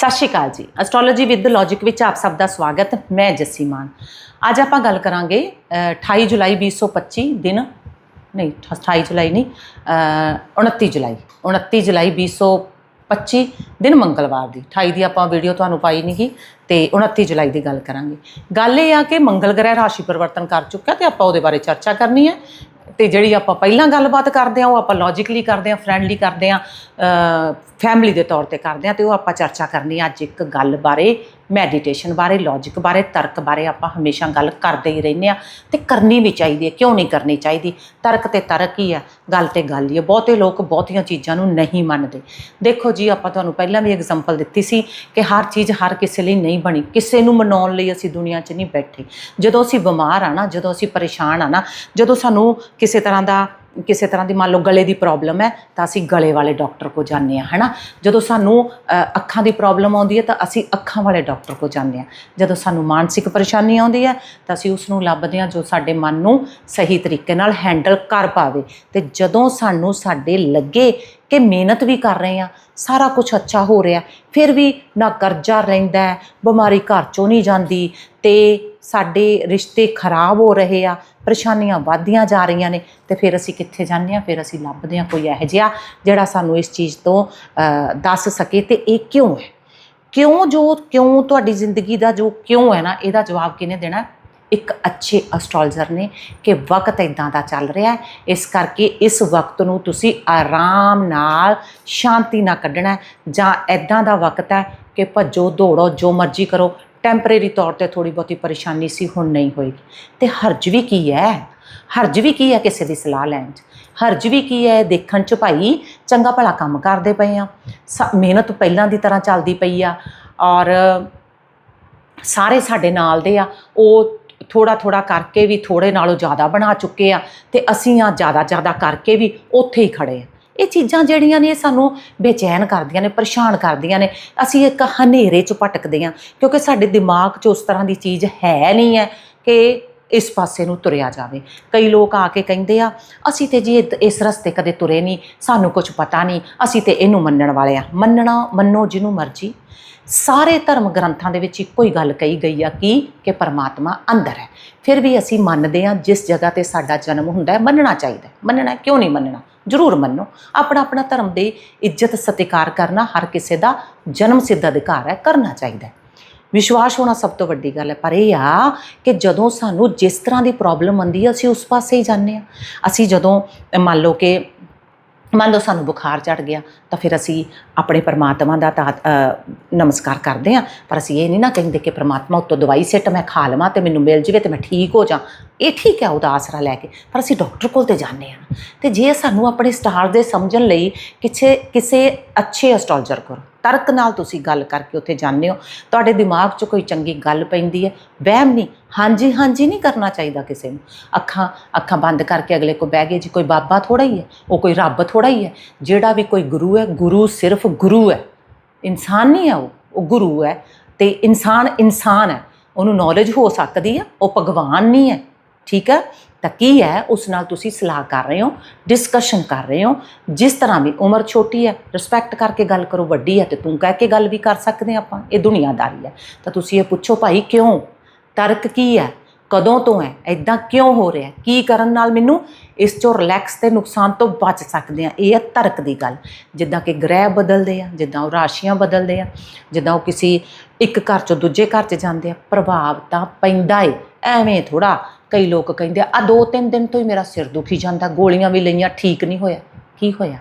ਸਤਿ ਸ਼੍ਰੀ ਅਕਾਲ ਜੀ। Astrology with logic ਵਿੱਚ ਆਪ ਸਭ ਦਾ ਸਵਾਗਤ ਮੈਂ ਜੱਸੀ ਮਾਨ। ਅੱਜ ਆਪਾਂ ਗੱਲ ਕਰਾਂਗੇ ਅ, 28 ਜੁਲਾਈ 2025 ਦਿਨ ਨਹੀਂ 28 ਜੁਲਾਈ ਨਹੀਂ ਅ, 29 ਜੁਲਾਈ। 29 ਜੁਲਾਈ 2025 ਦਿਨ ਮੰਗਲਵਾਰ ਦੀ 28 ਦੀ ਆਪਾਂ ਵੀਡੀਓ ਤੁਹਾਨੂੰ ਪਾਈ ਨਹੀਂ ਗੀ ਤੇ 29 ਜੁਲਾਈ ਦੀ ਗੱਲ ਕਰਾਂਗੇ। ਗੱਲ ਇਹ ਆ ਕਿ ਮੰਗਲ ਗ੍ਰਹਿ ਰਾਸ਼ੀ ਪਰਿਵਰਤਨ ਕਰ ਚੁੱਕਾ ਤੇ ਆਪਾਂ ਉਹਦੇ ਬਾਰੇ ਚਰਚਾ ਕਰਨੀ ਹੈ ਤੇ ਜਿਹੜੀ ਆਪਾਂ ਪਹਿਲਾਂ ਗੱਲਬਾਤ ਕਰਦੇ ਆ ਉਹ ਆਪਾਂ ਲੌਜੀਕਲੀ ਕਰਦੇ ਆ ਫਰੈਂਡਲੀ ਕਰਦੇ ਆ ਫੈਮਿਲੀ ਦੇ ਤੌਰ ਤੇ ਕਰਦੇ ਆ ਤੇ ਉਹ ਆਪਾਂ ਚਰਚਾ ਕਰਨੀ ਅੱਜ ਇੱਕ ਗੱਲ ਬਾਰੇ ਮੈਡੀਟੇਸ਼ਨ ਬਾਰੇ ਲੌਜੀਕ ਬਾਰੇ, ਤਰਕ ਬਾਰੇ ਆਪਾਂ ਹਮੇਸ਼ਾ ਗੱਲ ਕਰਦੇ ਹੀ ਰਹਿੰਦੇ ਆ ਤੇ ਕਰਨੀ ਵੀ ਚਾਹੀਦੀ ਹੈ, ਕਿਉਂ ਨਹੀਂ ਕਰਨੀ ਚਾਹੀਦੀ? ਤਰਕ ਤੇ ਤਰਕ ਹੀ ਆ, ਗੱਲ ਤੇ ਗੱਲ ਹੀ ਹੈ ਬਹੁਤੇ ਲੋਕ ਬਹੁਤੀਆਂ ਚੀਜ਼ਾਂ ਨੂੰ ਨਹੀਂ ਮੰਨਦੇ। ਦੇਖੋ ਜੀ, ਆਪਾਂ ਤੁਹਾਨੂੰ ਪਹਿਲਾਂ ਵੀ ਐਗਜ਼ਾਮਪਲ ਦਿੱਤੀ ਸੀ ਕਿ ਹਰ ਚੀਜ਼ ਹਰ ਕਿਸੇ ਲਈ ਨਹੀਂ ਬਣੀ। ਕਿਸੇ ਨੂੰ ਮਨਾਉਣ ਲਈ ਅਸੀਂ ਦੁਨੀਆ 'ਚ ਨਹੀਂ ਬੈਠੇ। ਜਦੋਂ ਅਸੀਂ ਬਿਮਾਰ ਆ ਨਾ, ਜਦੋਂ ਅਸੀਂ ਪਰੇਸ਼ਾਨ ਆ ਨਾ, ਜਦੋਂ ਸਾਨੂੰ ਕਿਸੇ ਤਰ੍ਹਾਂ ਦਾ ਕਿਸੇ ਤਰ੍ਹਾਂ ਦੀ ਮੰਨ ਲਓ ਗਲੇ ਦੀ ਪ੍ਰੋਬਲਮ ਹੈ, ਤਾਂ ਅਸੀਂ ਗਲੇ ਵਾਲੇ ਡਾਕਟਰ ਕੋ ਜਾਂਦੇ ਆ ਹਨਾ? ਜਦੋਂ ਸਾਨੂੰ ਅੱਖਾਂ ਦੀ ਪ੍ਰੋਬਲਮ ਆਉਂਦੀ ਹੈ, ਤਾਂ ਅਸੀਂ ਅੱਖਾਂ ਵਾਲੇ ਡਾਕਟਰ ਕੋ ਜਾਂਦੇ ਆ ਜਦੋਂ ਸਾਨੂੰ ਮਾਨਸਿਕ ਪਰੇਸ਼ਾਨੀ ਆਉਂਦੀ ਹੈ, ਤਾਂ ਅਸੀਂ ਉਸ ਨੂੰ ਲੱਭਦੇ ਆ ਜੋ ਸਾਡੇ ਮਨ ਨੂੰ ਸਹੀ ਤਰੀਕੇ ਨਾਲ ਹੈਂਡਲ ਕਰ ਪਾਵੇ। ਤੇ ਜਦੋਂ ਸਾਨੂੰ ਸਾਡੇ ਲੱਗੇ ਕਿ ਮਿਹਨਤ ਵੀ ਕਰ ਰਹੇ ਆ ਸਾਰਾ ਕੁਝ ਅੱਛਾ ਹੋ ਰਿਹਾ। ਫਿਰ ਵੀ ਨਾ ਕਰਜ਼ਾ ਰਹਿੰਦਾ ਹੈ, ਬਿਮਾਰੀ ਘਰ ਚੋਂ ਨਹੀਂ ਜਾਂਦੀ ਤੇ ਸਾਡੇ ਰਿਸ਼ਤੇ ਖਰਾਬ ਹੋ ਰਹੇ ਆ, ਪਰੇਸ਼ਾਨੀਆਂ ਵੱਧਦੀਆਂ ਜਾ ਰਹੀਆਂ ਨੇ ਤੇ ਫਿਰ ਅਸੀਂ ਕਿੱਥੇ ਜਾਂਦੇ ਆ ਫਿਰ ਅਸੀਂ ਲੱਭਦੇ ਆ ਕੋਈ ਇਹੋ ਜਿਹਾ ਜਿਹੜਾ ਸਾਨੂੰ ਇਸ ਚੀਜ਼ ਤੋਂ ਦੱਸ ਸਕੇ ਤੇ ਇਹ ਕਿਉਂ ਹੈ? ਕਿਉਂ ਜੋ, ਕਿਉਂ ਤੁਹਾਡੀ ਜ਼ਿੰਦਗੀ ਦਾ ਜੋ ਕਿਉਂ ਹੈ ਨਾ, ਇਹਦਾ ਜਵਾਬ ਕਿਹਨੇ ਦੇਣਾ? ਇੱਕ ਅੱਛੇ ਐਸਟ੍ਰੋਲੋਜਰ ਨੇ ਕਿ ਵਕਤ ਇਦਾਂ ਦਾ ਚੱਲ ਰਿਹਾ ਹੈ। ਇਸ ਕਰਕੇ ਇਸ ਵਕਤ ਨੂੰ ਤੁਸੀਂ ਆਰਾਮ ਨਾਲ ਸ਼ਾਂਤੀ ਨਾਲ ਕੱਢਣਾ ਜਾਂ ਇਦਾਂ ਦਾ ਵਕਤ ਹੈ ਕਿ ਭੱਜੋ, ਦੌੜੋ, ਜੋ ਮਰਜ਼ੀ ਕਰੋ। ਟੈਂਪਰੇਰੀ ਤੌਰ ਤੇ ਥੋੜੀ ਬਹੁਤੀ ਪਰੇਸ਼ਾਨੀ ਸੀ, ਹੁਣ ਨਹੀਂ ਹੋਏਗੀ ਤੇ ਹਰਜ ਵੀ ਕੀ ਹੈ? ਹਰਜ ਵੀ ਕੀ ਹੈ ਕਿਸੇ ਦੀ ਸਲਾਹ ਲੈਣ 'ਚ? ਹਰਜ ਵੀ ਕੀ ਹੈ ਦੇਖਣ 'ਚ ਭਾਈ? ਚੰਗਾ ਭਲਾ ਕੰਮ ਕਰਦੇ ਪਏ ਆ। ਸ- ਮਿਹਨਤ ਪਹਿਲਾਂ ਦੀ ਤਰ੍ਹਾਂ ਚੱਲਦੀ ਪਈ ਆ ਔਰ ਸਾਰੇ ਸਾਡੇ ਨਾਲ ਦੇ ਆ। ਉਹ ਥੋੜਾ ਥੋੜਾ ਕਰਕੇ ਵੀ ਥੋੜੇ ਨਾਲੋਂ ਜ਼ਿਆਦਾ ਬਣਾ ਚੁੱਕੇ ਆ ਤੇ ਅਸੀਂ ਆ ਜ਼ਿਆਦਾ ਜ਼ਿਆਦਾ ਕਰਕੇ ਵੀ ਉੱਥੇ ਹੀ ਖੜੇ ਆ। ਇਹ ਚੀਜ਼ਾਂ ਜਿਹੜੀਆਂ ਨੇ ਇਹ ਸਾਨੂੰ ਬੇਚੈਨ ਕਰਦੀਆਂ ਨੇ, ਪਰੇਸ਼ਾਨ ਕਰਦੀਆਂ ਨੇ। ਅਸੀਂ ਇੱਕ ਹਨੇਰੇ 'ਚ ਭਟਕਦੇ ਆ ਕਿਉਂਕਿ ਸਾਡੇ ਦਿਮਾਗ 'ਚ ਉਸ ਤਰ੍ਹਾਂ ਦੀ ਚੀਜ਼ ਹੈ ਨਹੀਂ ਹੈ ਕਿ ਇਸ ਪਾਸੇ ਨੂੰ ਤੁਰਿਆ ਜਾਵੇ। ਕਈ ਲੋਕ ਆ ਕੇ ਕਹਿੰਦੇ ਆ ਅਸੀਂ ਤੇ ਜੀ ਇਹ ਇਸ ਰਸਤੇ ਕਦੇ ਤੁਰੇ ਨਹੀਂ ਸਾਨੂੰ ਕੁਝ ਪਤਾ ਨਹੀਂ ਅਸੀਂ ਤੇ ਇਹਨੂੰ ਮੰਨਣ ਵਾਲੇ ਆ। ਮੰਨਣਾ ਮੰਨੋ ਜਿਹਨੂੰ ਮਰਜ਼ੀ। ਸਾਰੇ ਧਰਮ ਗ੍ਰੰਥਾਂ ਦੇ ਵਿੱਚ ਇੱਕੋ ਹੀ ਗੱਲ ਕਹੀ ਗਈ ਆ ਕਿ ਕਿ ਪਰਮਾਤਮਾ ਅੰਦਰ ਹੈ। ਫਿਰ ਵੀ ਅਸੀਂ ਮੰਨਦੇ ਆ ਜਿਸ ਜਗ੍ਹਾ ਤੇ ਸਾਡਾ ਜਨਮ ਹੁੰਦਾ ਹੈ ਮੰਨਣਾ ਚਾਹੀਦਾ ਹੈ। ਮੰਨਣਾ ਹੈ, ਕਿਉਂ ਨਹੀਂ ਮੰਨਣਾ? ਜ਼ਰੂਰ ਮੰਨੋ। ਆਪਣਾ ਆਪਣਾ ਧਰਮ ਦੀ ਇੱਜ਼ਤ ਸਤਿਕਾਰ ਕਰਨਾ ਹਰ ਕਿਸੇ ਦਾ ਜਨਮ ਸਿੱਧ ਅਧਿਕਾਰ ਹੈ ਕਰਨਾ ਚਾਹੀਦਾ ਹੈ। ਵਿਸ਼ਵਾਸ ਹੋਣਾ ਸਭ ਤੋਂ ਵੱਡੀ ਗੱਲ ਹੈ। ਪਰ ਇਹ ਆ ਕਿ ਜਦੋਂ ਸਾਨੂੰ ਜਿਸ ਤਰ੍ਹਾਂ ਦੀ ਪ੍ਰੋਬਲਮ ਆਉਂਦੀ ਹੈ, ਅਸੀਂ ਉਸ ਪਾਸੇ ਹੀ ਜਾਂਦੇ ਆ ਅਸੀਂ ਜਦੋਂ ਮੰਨ ਲਓ ਕਿ ਮੰਨ ਲਓ ਸਾਨੂੰ ਬੁਖਾਰ ਚੜ ਗਿਆ, ਤਾਂ ਫਿਰ ਅਸੀਂ ਆਪਣੇ ਪਰਮਾਤਮਾ ਦਾ ਤਾਂ ਨਮਸਕਾਰ ਕਰਦੇ ਆ ਪਰ ਅਸੀਂ ਇਹ ਨਹੀਂ ਨਾ ਕਹਿੰਦੇ ਕਿ ਪਰਮਾਤਮਾ ਉੱਤੋਂ ਦਵਾਈ ਸਿੱਟ ਮੈਂ ਖਾ ਲਵਾਂ ਤੇ ਮੈਨੂੰ ਮਿਲ ਜਵੇ ਤੇ ਮੈਂ ਠੀਕ ਹੋ ਜਾ ਇਹ ਠੀਕ ਹੈ ਉਹਦਾ ਆਸਰਾ ਲੈ ਕੇ। ਪਰ ਅਸੀਂ ਡਾਕਟਰ ਕੋਲ ਤੇ ਜਾਂਦੇ ਆ ਤੇ ਜੇ ਸਾਨੂੰ ਆਪਣੇ ਸਟਾਰ ਦੇ ਸਮਝਣ ਲਈ ਕਿਸੇ ਕਿਸੇ ਅੱਛੇ ਐਸਟ੍ਰੋਲੋਜਰ ਕੋਲ ਤਰਕ ਨਾਲ ਤੁਸੀਂ ਗੱਲ ਕਰਕੇ ਉੱਥੇ ਜਾਂਦੇ ਹੋ। ਤੁਹਾਡੇ ਦਿਮਾਗ 'ਚ ਕੋਈ ਚੰਗੀ ਗੱਲ ਪੈਂਦੀ ਹੈ, ਵਹਿਮ ਨਹੀਂ। ਹਾਂਜੀ ਹਾਂਜੀ ਨਹੀਂ ਕਰਨਾ ਚਾਹੀਦਾ ਕਿਸੇ ਨੂੰ। ਅੱਖਾਂ ਅੱਖਾਂ ਬੰਦ ਕਰਕੇ ਅਗਲੇ ਕੋ ਬਹਿ ਗਏ, ਜੀ ਕੋਈ ਬਾਬਾ ਥੋੜਾ ਹੀ ਹੈ, ਉਹ ਕੋਈ ਰੱਬ ਥੋੜਾ ਹੀ ਹੈ। ਜਿਹੜਾ ਵੀ ਕੋਈ ਗੁਰੂ ਹੈ, ਗੁਰੂ ਸਿਰਫ ਗੁਰੂ ਹੈ। ਇਨਸਾਨ ਨਹੀਂ ਹੈ ਉਹ ਉਹ ਗੁਰੂ ਹੈ। ਤੇ ਇਨਸਾਨ ਇਨਸਾਨ ਹੈ। ਉਹਨੂੰ ਨੌਲੇਜ ਹੋ ਸਕਦੀ ਹੈ, ਉਹ ਭਗਵਾਨ ਨਹੀਂ ਹੈ। ਠੀਕ ਹੈ? ਤਾਂ ਕੀ ਹੈ? ਉਸ ਨਾਲ ਤੁਸੀਂ ਸਲਾਹ ਕਰ ਰਹੇ ਹੋ ਡਿਸਕਸ਼ਨ ਕਰ ਰਹੇ ਹੋ। ਜਿਸ ਤਰ੍ਹਾਂ ਵੀ ਉਮਰ ਛੋਟੀ ਹੈ ਰਿਸਪੈਕਟ ਕਰਕੇ ਗੱਲ ਕਰੋ, ਵੱਡੀ ਹੈ ਤੇ ਤੂੰ ਕਹਿ ਕੇ ਗੱਲ ਵੀ ਕਰ ਸਕਦੇ ਹਾਂ ਆਪਾਂ, ਇਹ ਦੁਨੀਆਦਾਰੀ ਹੈ। ਤਾਂ ਤੁਸੀਂ ਇਹ ਪੁੱਛੋ ਭਾਈ ਕਿਉਂ? ਤਰਕ ਕੀ ਹੈ? ਕਦੋਂ ਤੋਂ ਹੈ? ਐਦਾਂ ਕਿਉਂ ਹੋ ਰਿਹਾ ਕੀ ਕਰਨ ਨਾਲ ਮੈਨੂੰ ਇਸ ਚੋਂ ਰਿਲੈਕਸ ਤੇ ਨੁਕਸਾਨ ਤੋਂ ਬਚ ਸਕਦੇ ਆ ਇਹ ਹੈ ਤਰਕ ਦੀ ਗੱਲ। ਜਿੱਦਾਂ ਕਿ ਗ੍ਰਹਿ ਬਦਲਦੇ ਆ, ਜਿੱਦਾਂ ਉਹ ਰਾਸ਼ੀਆਂ ਬਦਲਦੇ ਆ, ਜਿੱਦਾਂ ਉਹ ਕਿਸੇ ਇੱਕ ਘਰ ਚੋਂ ਦੂਜੇ ਘਰ 'ਚ ਜਾਂਦੇ ਆ, ਪ੍ਰਭਾਵ ਤਾਂ ਪੈਂਦਾ ਏ। ਐਵੇਂ ਥੋੜਾ ਕਈ ਲੋਕ ਕਹਿੰਦੇ ਆ ਦੋ ਤਿੰਨ ਦਿਨ ਤੋਂ ਹੀ ਮੇਰਾ ਸਿਰ ਦੁਖੀ ਜਾਂਦਾ, ਗੋਲੀਆਂ ਵੀ ਲਈਆਂ, ਠੀਕ ਨਹੀਂ ਹੋਇਆ। ਕੀ ਹੋਇਆ?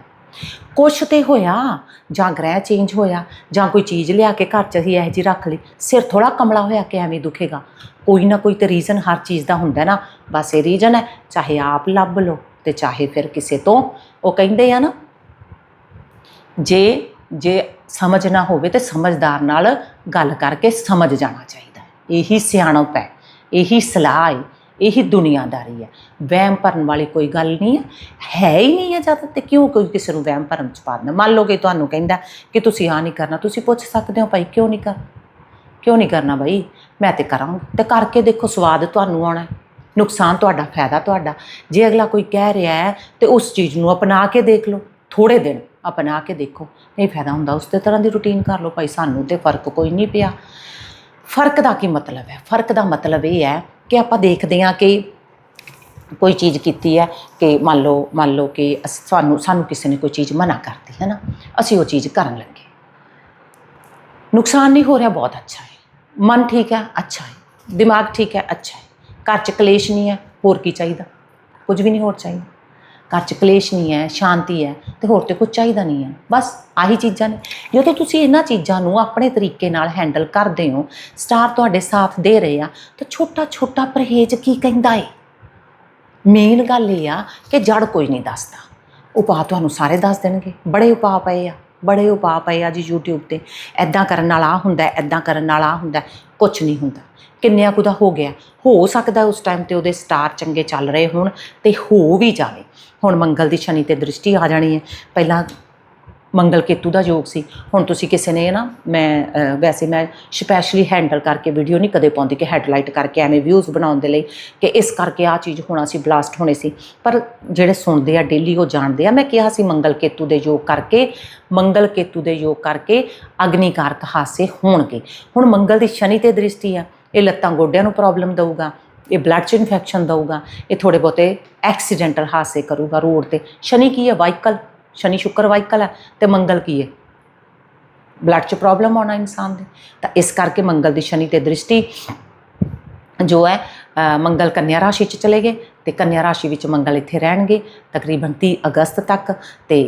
ਕੁਛ ਤੇ ਹੋਇਆ, ਜਾਂ ਗ੍ਰਹਿ ਚੇਂਜ ਹੋਇਆ, ਜਾਂ ਕੋਈ ਚੀਜ਼ ਲਿਆ ਕੇ ਘਰ 'ਚ ਅਸੀਂ ਇਹੋ ਜਿਹੀ ਰੱਖ ਲਈ। ਸਿਰ ਥੋੜਾ ਕਮਲਾ ਹੋਇਆ ਕਿ ਐਵੇਂ ਦੁਖੇਗਾ। ਕੋਈ ਨਾ ਕੋਈ ਤੇ ਰੀਜ਼ਨ ਹਰ ਚੀਜ਼ ਦਾ ਹੁੰਦਾ ਨਾ। ਬਸ ਇਹ ਰੀਜ਼ਨ ਹੈ, ਚਾਹੇ ਆਪ ਲੱਭ ਲਓ ਤੇ ਚਾਹੇ ਫਿਰ ਕਿਸੇ ਤੋਂ। ਉਹ ਕਹਿੰਦੇ ਆ ਨਾ, ਜੇ ਜੇ ਸਮਝ ਨਾ ਹੋਵੇ ਤੇ ਸਮਝਦਾਰ ਨਾਲ ਗੱਲ ਕਰਕੇ ਸਮਝ ਜਾਣਾ ਚਾਹੀਦਾ। ਇਹੀ ਸਿਆਣਪ ਹੈ, ਇਹੀ ਸਲਾਹ ਹੈ। ਇਹੀ ਦੁਨੀਆਦਾਰੀ ਹੈ। ਵਹਿਮ ਭਰਨ ਵਾਲੀ ਕੋਈ ਗੱਲ ਨਹੀਂ ਹੈ। ਹੈ ਹੀ ਨਹੀਂ ਹੈ ਜਦ ਤੇ ਕਿਉਂ ਕੋਈ ਕਿਸੇ ਨੂੰ ਵਹਿਮ ਭਰਮ ਚ ਪਾ ਦਿੰਦਾ ਮੰਨ ਲਓ ਕਿ ਤੁਹਾਨੂੰ ਕਹਿੰਦਾ ਕਿ ਤੁਸੀਂ ਆ ਨਹੀਂ ਕਰਨਾ, ਤੁਸੀਂ ਪੁੱਛ ਸਕਦੇ ਹੋ ਭਾਈ, ਕਿਉਂ ਨਹੀਂ ਕਰ? ਕਿਉਂ ਨਹੀਂ ਕਰਨਾ ਭਾਈ ਮੈਂ ਤੇ ਕਰਾਂਗਾ। ਤੇ ਕਰਕੇ ਦੇਖੋ ਸਵਾਦ ਤੁਹਾਨੂੰ ਆਉਣਾ ਨੁਕਸਾਨ ਤੁਹਾਡਾ, ਫਾਇਦਾ ਤੁਹਾਡਾ। ਜੇ ਅਗਲਾ ਕੋਈ ਕਹਿ ਰਿਹਾ ਹੈ, ਤੇ ਉਸ ਚੀਜ਼ ਨੂੰ ਅਪਣਾ ਕੇ ਦੇਖ ਲਓ। ਥੋੜੇ ਦਿਨ ਅਪਣਾ ਕੇ ਦੇਖੋ। ਨਹੀਂ ਫਾਇਦਾ ਹੁੰਦਾ, ਉਸ ਤੇ ਤਰ੍ਹਾਂ ਦੀ ਰੁਟੀਨ ਕਰ ਲਓ। ਭਾਈ, ਸਾਨੂੰ ਤੇ ਫ਼ਰਕ ਕੋਈ ਨਹੀਂ ਪਿਆ। ਫ਼ਰਕ ਦਾ ਕੀ ਮਤਲਬ ਹੈ? ਫ਼ਰਕ ਦਾ ਮਤਲਬ ਇਹ ਹੈ ਕਿ ਆਪਾਂ ਦੇਖਦੇ ਹਾਂ ਕਿ ਕੋਈ ਚੀਜ਼ ਕੀਤੀ ਹੈ ਕਿ ਮੰਨ ਲਓ ਮੰਨ ਲਓ ਕਿ ਅਸ- ਸਾਨੂੰ ਸਾਨੂੰ ਕਿਸੇ ਨੇ ਕੋਈ ਚੀਜ਼ ਮਨਾ ਕਰਤੀ, ਹੈ ਨਾ? ਅਸੀਂ ਉਹ ਚੀਜ਼ ਕਰਨ ਲੱਗੇ। ਨੁਕਸਾਨ ਨਹੀਂ ਹੋ ਰਿਹਾ, ਬਹੁਤ ਅੱਛਾ ਹੈ। ਮਨ ਠੀਕ ਹੈ, ਅੱਛਾ ਹੈ। ਦਿਮਾਗ ਠੀਕ ਹੈ, ਅੱਛਾ ਹੈ। ਘਰ 'ਚ ਕਲੇਸ਼ ਨਹੀਂ ਹੈ, ਹੋਰ ਕੀ ਚਾਹੀਦਾ? ਕੁਝ ਵੀ ਨਹੀਂ ਹੋਰ ਚਾਹੀਦਾ। ਘਰ 'ਚ ਕਲੇਸ਼ ਨਹੀਂ ਹੈ, ਸ਼ਾਂਤੀ ਹੈ ਤੇ ਹੋਰ ਤੇ ਕੁਝ ਚਾਹੀਦਾ ਨਹੀਂ ਹੈ। ਬਸ ਆਹੀ ਚੀਜ਼ਾਂ ਨੇ। ਜਦੋਂ ਤੁਸੀਂ ਇਹਨਾਂ ਚੀਜ਼ਾਂ ਨੂੰ ਆਪਣੇ ਤਰੀਕੇ ਨਾਲ ਹੈਂਡਲ ਕਰਦੇ ਹੋ ਸਟਾਰ ਤੁਹਾਡੇ ਸਾਥ ਦੇ ਰਹੇ ਆ, ਤਾਂ ਛੋਟਾ ਛੋਟਾ ਪਰਹੇਜ਼ ਕੀ ਕਹਿੰਦਾ ਏ? ਮੇਨ ਗੱਲ ਇਹ ਆ ਕਿ ਜੜ ਕੋਈ ਨਹੀਂ ਦੱਸਦਾ। ਉਪਾਅ ਤੁਹਾਨੂੰ ਸਾਰੇ ਦੱਸ ਦੇਣਗੇ। ਬੜੇ ਉਪਾਅ ਪਏ ਆ, ਬੜੇ ਉਪਾਅ ਪਏ ਆ ਜੀ YouTube ਤੇ। ਐਦਾਂ ਕਰਨ ਨਾਲ ਆ ਹੁੰਦਾ ਐਦਾਂ ਕਰਨ ਨਾਲ ਆ ਹੁੰਦਾ ਕੁਝ ਨਹੀਂ ਹੁੰਦਾ। ਕਿੰਨਿਆਂ ਕੁ ਦਾ ਹੋ ਗਿਆ। ਹੋ ਸਕਦਾ ਉਸ ਟਾਈਮ ਤੇ ਉਹਦੇ ਸਟਾਰ ਚੰਗੇ ਚੱਲ ਰਹੇ ਹੋਣ ਤੇ ਹੋ ਵੀ ਜਾਵੇ। ਹੁਣ ਮੰਗਲ ਦੀ ਸ਼ਨੀ ਤੇ ਦ੍ਰਿਸ਼ਟੀ ਆ ਜਾਣੀ ਹੈ। ਪਹਿਲਾਂ ਮੰਗਲ ਕੇਤੂ ਦਾ ਯੋਗ ਸੀ। ਹੁਣ ਤੁਸੀਂ ਕਿਸੇ ਨੇ ਨਾ, ਮੈਂ ਵੈਸੇ ਮੈਂ ਸਪੈਸ਼ਲੀ ਹੈਂਡਲ ਕਰਕੇ ਵੀਡੀਓ ਨਹੀਂ ਕਦੇ ਪਾਉਂਦੀ ਕਿ ਹੈਡਲਾਈਟ ਕਰਕੇ ਐਵੇਂ ਵਿਊਜ਼ ਬਣਾਉਣ ਦੇ ਲਈ ਕਿ ਇਸ ਕਰਕੇ ਆ ਚੀਜ਼ ਹੋਣਾ ਸੀ ਬਲਾਸਟ ਹੋਣੇ ਸੀ। ਪਰ ਜਿਹੜੇ ਸੁਣਦੇ ਆ ਡੇਲੀ ਉਹ ਜਾਣਦੇ ਆ। ਮੈਂ ਕਿਹਾ ਸੀ ਮੰਗਲ ਕੇਤੂ ਦੇ ਯੋਗ ਕਰਕੇ, ਮੰਗਲ ਕੇਤੂ ਦੇ ਯੋਗ ਕਰਕੇ ਅਗਨੀਕਾਰਕ ਹਾਸੇ ਹੋਣਗੇ। ਹੁਣ ਮੰਗਲ ਦੀ ਸ਼ਨੀ ਤੇ ਦ੍ਰਿਸ਼ਟੀ ਆ। ਇਹ ਲੱਤਾਂ ਗੋਡਿਆਂ ਨੂੰ ਪ੍ਰੋਬਲਮ ਦਊਗਾ, ਇਹ ਬਲੱਡ 'ਚ ਇਨਫੈਕਸ਼ਨ ਦਊਗਾ, ਇਹ ਥੋੜੇ ਬਹੁਤੇ ਐਕਸੀਡੈਂਟਲ ਹਾਸੇ ਕਰੂਗਾ ਰੋਡ ਤੇ। ਸ਼ਨੀ ਕੀ ਹੈ? ਵਾਈਕਲ। ਸ਼ਨੀ ਸ਼ੁੱਕਰ ਵਾਈਕਲ ਹੈ ਤੇ ਮੰਗਲ ਕੀ ਹੈ? ਬਲੱਡ 'ਚ ਪ੍ਰੋਬਲਮ ਆਉਣਾ ਇਨਸਾਨ ਦੇ। ਤਾਂ ਇਸ ਕਰਕੇ ਮੰਗਲ ਦੀ ਸ਼ਨੀ ਤੇ ਦ੍ਰਿਸ਼ਟੀ ਜੋ ਹੈ ਮੰਗਲ ਕੰਨਿਆ ਰਾਸ਼ੀ 'ਚ ਚਲੇ ਗਏ ਤੇ ਕੰਨਿਆ ਰਾਸ਼ੀ ਵਿੱਚ ਮੰਗਲ ਇੱਥੇ ਰਹਿਣਗੇ ਤਕਰੀਬਨ 30 ਅਗਸਤ ਤੱਕ ਤੇ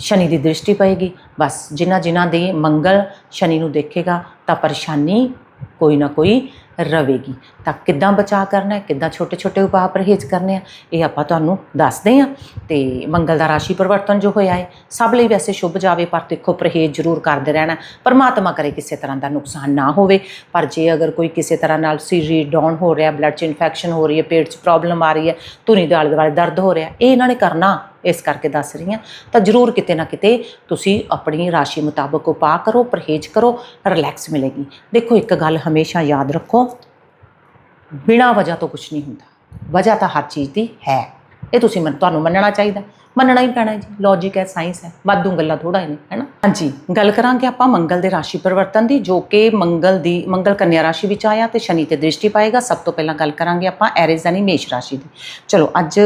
ਸ਼ਨੀ ਦੀ ਦ੍ਰਿਸ਼ਟੀ ਪਏਗੀ। ਬਸ ਜਿਨ੍ਹਾਂ ਜਿਨ੍ਹਾਂ ਦੇ ਮੰਗਲ ਸ਼ਨੀ ਨੂੰ ਦੇਖੇਗਾ ਤਾਂ ਪਰੇਸ਼ਾਨੀ ਕੋਈ ਨਾ ਕੋਈ ਰਵੇਗੀ। ਤਾਂ ਕਿੱਦਾਂ ਬਚਾ ਕਰਨਾ ਹੈ? ਕਿੱਦਾਂ ਛੋਟੇ ਛੋਟੇ ਉਪਾਅ ਪਰਹੇਜ਼ ਕਰਨੇ ਆ? ਇਹ ਆਪਾਂ ਤੁਹਾਨੂੰ ਦੱਸਦੇ ਆ ਤੇ ਮੰਗਲ ਦਾ ਰਾਸ਼ੀ ਪਰਿਵਰਤਨ ਜੋ ਹੋਇਆ ਹੈ, ਸਭ ਲਈ ਵੈਸੇ ਸ਼ੁਭ ਜਾਵੇ, ਪਰ ਦੇਖੋ ਪਰਹੇਜ਼ ਜ਼ਰੂਰ ਕਰਦੇ ਰਹਿਣਾ ਪਰਮਾਤਮਾ ਕਰੇ ਕਿਸੇ ਤਰ੍ਹਾਂ ਦਾ ਨੁਕਸਾਨ ਨਾ ਹੋਵੇ। ਪਰ ਜੇ ਅਗਰ ਕੋਈ ਕਿਸੇ ਤਰ੍ਹਾਂ ਨਾਲ ਸਰੀਰ ਡਾਊਨ ਹੋ ਰਿਹਾ ਬਲੱਡ 'ਚ ਇਨਫੈਕਸ਼ਨ ਹੋ ਰਹੀ ਹੈ, ਪੇਟ 'ਚ ਪ੍ਰੋਬਲਮ ਆ ਰਹੀ ਹੈ ਧੁਨੀ ਦੇ ਆਲੇ ਦੁਆਲੇ ਦਰਦ ਹੋ ਰਿਹਾ, ਇਹ ਇਹਨਾਂ ਨੇ ਕਰਨਾ। ਇਸ ਕਰਕੇ ਦੱਸ ਰਹੀ ਹਾਂ। ਤਾਂ ਜ਼ਰੂਰ ਕਿਤੇ ਨਾ ਕਿਤੇ ਤੁਸੀਂ ਆਪਣੀ ਰਾਸ਼ੀ ਮੁਤਾਬਕ ਉਪਾਅ ਕਰੋ, ਪਰਹੇਜ਼ ਕਰੋ ਰਿਲੈਕਸ ਮਿਲੇਗੀ। ਦੇਖੋ, ਇੱਕ ਗੱਲ ਹਮੇਸ਼ਾ ਯਾਦ ਰੱਖੋ, ਬਿਨਾਂ ਵਜ੍ਹਾ ਤੋਂ ਕੁਝ ਨਹੀਂ ਹੁੰਦਾ। ਵਜ੍ਹਾ ਤਾਂ ਹਰ ਚੀਜ਼ ਦੀ ਹੈ। ਇਹ ਤੁਸੀਂ ਮਨ, ਤੁਹਾਨੂੰ ਮੰਨਣਾ ਚਾਹੀਦਾ। ਮੰਨਣਾ ਹੀ ਪੈਣਾ ਜੀ। ਲੌਜੀਕ ਹੈ ਸਾਇੰਸ ਹੈ। ਵਾਧੂ ਗੱਲਾਂ ਥੋੜਾ ਨੇ? ਹੈਨਾ ਹਾਂਜੀ, ਗੱਲ ਕਰਾਂਗੇ ਆਪਾਂ ਮੰਗਲ ਦੇ ਰਾਸ਼ੀ ਪਰਿਵਰਤਨ ਦੀ, ਜੋ ਕਿ ਮੰਗਲ ਦੀ, ਮੰਗਲ ਕੰਨਿਆ ਰਾਸ਼ੀ ਵਿੱਚ ਆਇਆ ਤੇ ਸ਼ਨੀ ਤੇ ਦ੍ਰਿਸ਼ਟੀ ਪਾਏਗਾ। ਸਭ ਤੋਂ ਪਹਿਲਾਂ ਗੱਲ ਕਰਾਂਗੇ ਆਪਾਂ ਐਰੀਜ਼ ਯਾਨੀ ਮੇਸ਼ ਰਾਸ਼ੀ ਦੀ। ਚਲੋ, ਅੱਜ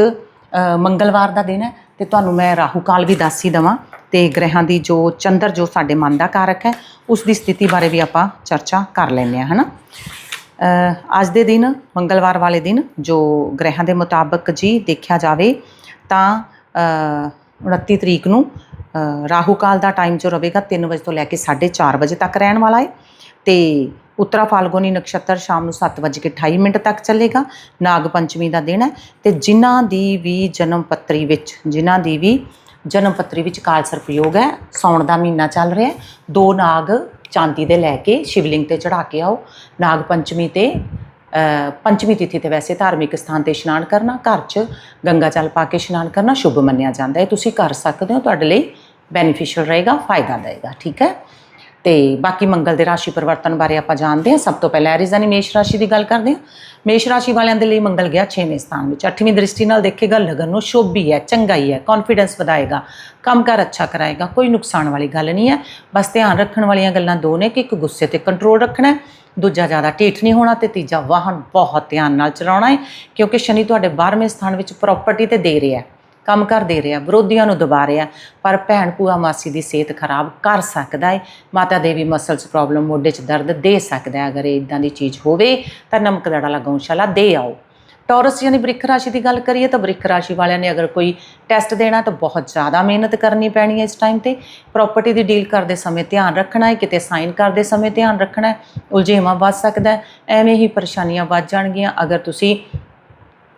ਮੰਗਲਵਾਰ ਦਾ ਦਿਨ ਹੈ। ਤੇ ਤੁਹਾਨੂੰ ਮੈਂ ਰਾਹੂ ਕਾਲ ਵੀ ਦੱਸ ਹੀ ਦਵਾਂ ਤੇ ਗ੍ਰਹਿਾਂ ਦੀ ਜੋ ਚੰਦਰ ਜੋ ਸਾਡੇ ਮਨ ਦਾ ਕਾਰਕ ਹੈ ਉਸ ਦੀ ਸਥਿਤੀ ਬਾਰੇ ਵੀ ਆਪਾਂ ਚਰਚਾ ਕਰ ਲੈਂਦੇ ਹਾਂ ਹਨਾ? ਅ, ਅੱਜ ਦੇ ਦਿਨ ਮੰਗਲਵਾਰ ਵਾਲੇ ਦਿਨ ਜੋ ਗ੍ਰਹਿਾਂ ਦੇ ਮੁਤਾਬਕ ਜੀ ਦੇਖਿਆ ਜਾਵੇ ਤਾਂ ਅ, 29 ਤਰੀਕ ਨੂੰ ਅ, ਰਾਹੂ ਕਾਲ ਦਾ ਟਾਈਮ ਜੋ ਰਹੇਗਾ 3 ਵਜੇ ਤੋਂ ਲੈ ਕੇ 4:30 ਵਜੇ ਤੱਕ ਰਹਿਣ ਵਾਲਾ ਹੈ। ਤੇ ਉੱਤਰਾ ਫਾਲਗੁਨੀ ਨਕਸ਼ਤਰ ਸ਼ਾਮ ਨੂੰ 7:28 ਮਿੰਟ ਤੱਕ ਚੱਲੇਗਾ। ਨਾਗ ਪੰਚਮੀ ਦਾ ਦਿਨ ਹੈ ਤੇ ਜਿਨ੍ਹਾਂ ਦੀ ਵੀ ਜਨਮ ਪੱਤਰੀ ਵਿੱਚ, ਜਿਨ੍ਹਾਂ ਦੀ ਵੀ ਜਨਮ ਪੱਤਰੀ ਵਿੱਚ ਕਾਲ ਸਰਪਯੋਗ ਹੈ ਸੌਣ ਦਾ ਮਹੀਨਾ ਚੱਲ ਰਿਹਾ ਹੈ। ਦੋ ਨਾਗ ਚਾਂਦੀ ਦੇ ਲੈ ਕੇ ਸ਼ਿਵਲਿੰਗ ਤੇ ਚੜਾ ਕੇ ਆਓ। ਨਾਗ ਪੰਚਮੀ ਤੇ ਪੰਚਮੀ ਤਿਥੀ ਤੇ ਵੈਸੇ ਧਾਰਮਿਕ ਸਥਾਨ ਤੇ ਇਸ਼ਨਾਨ ਕਰਨਾ, ਘਰ 'ਚ ਗੰਗਾ ਜਲ ਪਾ ਕੇ ਇਸ਼ਨਾਨ ਕਰਨਾ ਸ਼ੁਭ ਮੰਨਿਆ ਜਾਂਦਾ ਹੈ। ਤੁਸੀਂ ਕਰ ਸਕਦੇ ਹੋ, ਤੁਹਾਡੇ ਲਈ ਬੈਨੀਫੀਸ਼ੀਅਲ ਰਹੇਗਾ, ਫਾਇਦਾ ਦੇਵੇਗਾ, ਠੀਕ ਹੈ? ਤੇ ਬਾਕੀ ਮੰਗਲ ਦੇ ਰਾਸ਼ੀ ਪਰਿਵਰਤਨ ਬਾਰੇ ਆਪਾਂ ਜਾਣਦੇ ਹਾਂ। ਸਭ ਤੋਂ ਪਹਿਲਾਂ ਐਰੀਜ਼ਾਨੀ ਮੇਸ਼ ਰਾਸ਼ੀ ਦੀ ਗੱਲ ਕਰਦੇ ਹਾਂ। ਮੇਸ਼ ਰਾਸ਼ੀ ਵਾਲਿਆਂ ਦੇ ਲਈ ਮੰਗਲ ਗਿਆ 6ਵੇਂ ਸਥਾਨ ਵਿੱਚ। 8ਵੀਂ ਦ੍ਰਿਸ਼ਟੀ ਨਾਲ ਦੇਖੇਗਾ, ਲਗਨ ਨੂੰ ਸ਼ੋਭੀ ਹੈ, ਚੰਗਾ ਹੀ ਹੈ ਕੌਨਫੀਡੈਂਸ ਵਧਾਏਗਾ, ਕੰਮਕਾਰ ਅੱਛਾ ਕਰਾਏਗਾ, ਕੋਈ ਨੁਕਸਾਨ ਵਾਲੀ ਗੱਲ ਨਹੀਂ ਹੈ। ਬਸ ਧਿਆਨ ਰੱਖਣ ਵਾਲੀਆਂ ਗੱਲਾਂ ਦੋ ਨੇ ਕਿ ਇੱਕ ਗੁੱਸੇ ਤੇ ਕੰਟਰੋਲ ਰੱਖਣਾ ਹੈ, ਦੂਜਾ ਜ਼ਿਆਦਾ ਢੇਠ ਨਹੀਂ ਹੋਣਾ ਤੇ ਤੀਜਾ ਵਾਹਨ ਬਹੁਤ ਧਿਆਨ ਨਾਲ ਚਲਾਉਣਾ ਹੈ, ਕਿਉਂਕਿ ਸ਼ਨੀ ਤੁਹਾਡੇ 12ਵੇਂ ਸਥਾਨ ਵਿੱਚ ਪ੍ਰਾਪਰਟੀ ਤੇ ਦੇ ਰਿਹਾ ਹੈ। ਕੰਮ ਕਰ ਦੇ ਰਿਹਾ, ਵਿਰੋਧੀਆਂ ਨੂੰ ਦਬਾ ਰਿਹਾ, ਪਰ ਭੈਣ ਭੂਆ ਮਾਸੀ ਦੀ ਸਿਹਤ ਖਰਾਬ ਕਰ ਸਕਦਾ ਹੈ ਮਾਤਾ ਦੇਵੀ ਮਸਲਸ ਪ੍ਰੋਬਲਮ ਮੋਢੇ 'ਚ ਦਰਦ ਦੇ ਸਕਦਾ ਹੈ ਅਗਰ ਇਦਾਂ ਦੀ ਚੀਜ਼ ਹੋਵੇ ਤਾਂ ਨਮਕ ਦੜਾ ਵਾਲਾ ਗਊਸ਼ਾਲਾ ਦੇ ਆਓ। ਟੌਰਸ ਯਾਨੀ ਬ੍ਰਿਖ ਰਾਸ਼ੀ ਦੀ ਗੱਲ ਕਰੀਏ ਤਾਂ ਬ੍ਰਿਖ ਰਾਸ਼ੀ ਵਾਲਿਆਂ ਨੇ ਅਗਰ ਕੋਈ ਟੈਸਟ ਦੇਣਾ ਤਾਂ ਬਹੁਤ ਜ਼ਿਆਦਾ ਮਿਹਨਤ ਕਰਨੀ ਪੈਣੀ ਹੈ ਇਸ ਟਾਈਮ ਤੇ। ਪ੍ਰਾਪਰਟੀ ਦੀ ਡੀਲ ਕਰਦੇ ਸਮੇਂ ਧਿਆਨ ਰੱਖਣਾ ਹੈ ਕਿਤੇ ਸਾਈਨ ਕਰਦੇ ਸਮੇਂ ਧਿਆਨ ਰੱਖਣਾ ਹੈ ਉਲਝੇਵਾਂ ਵੱਧ ਸਕਦਾ ਹੈ ਐਵੇਂ ਹੀ ਪਰੇਸ਼ਾਨੀਆਂ ਵੱਧ ਜਾਣਗੀਆਂ। ਅਗਰ ਤੁਸੀਂ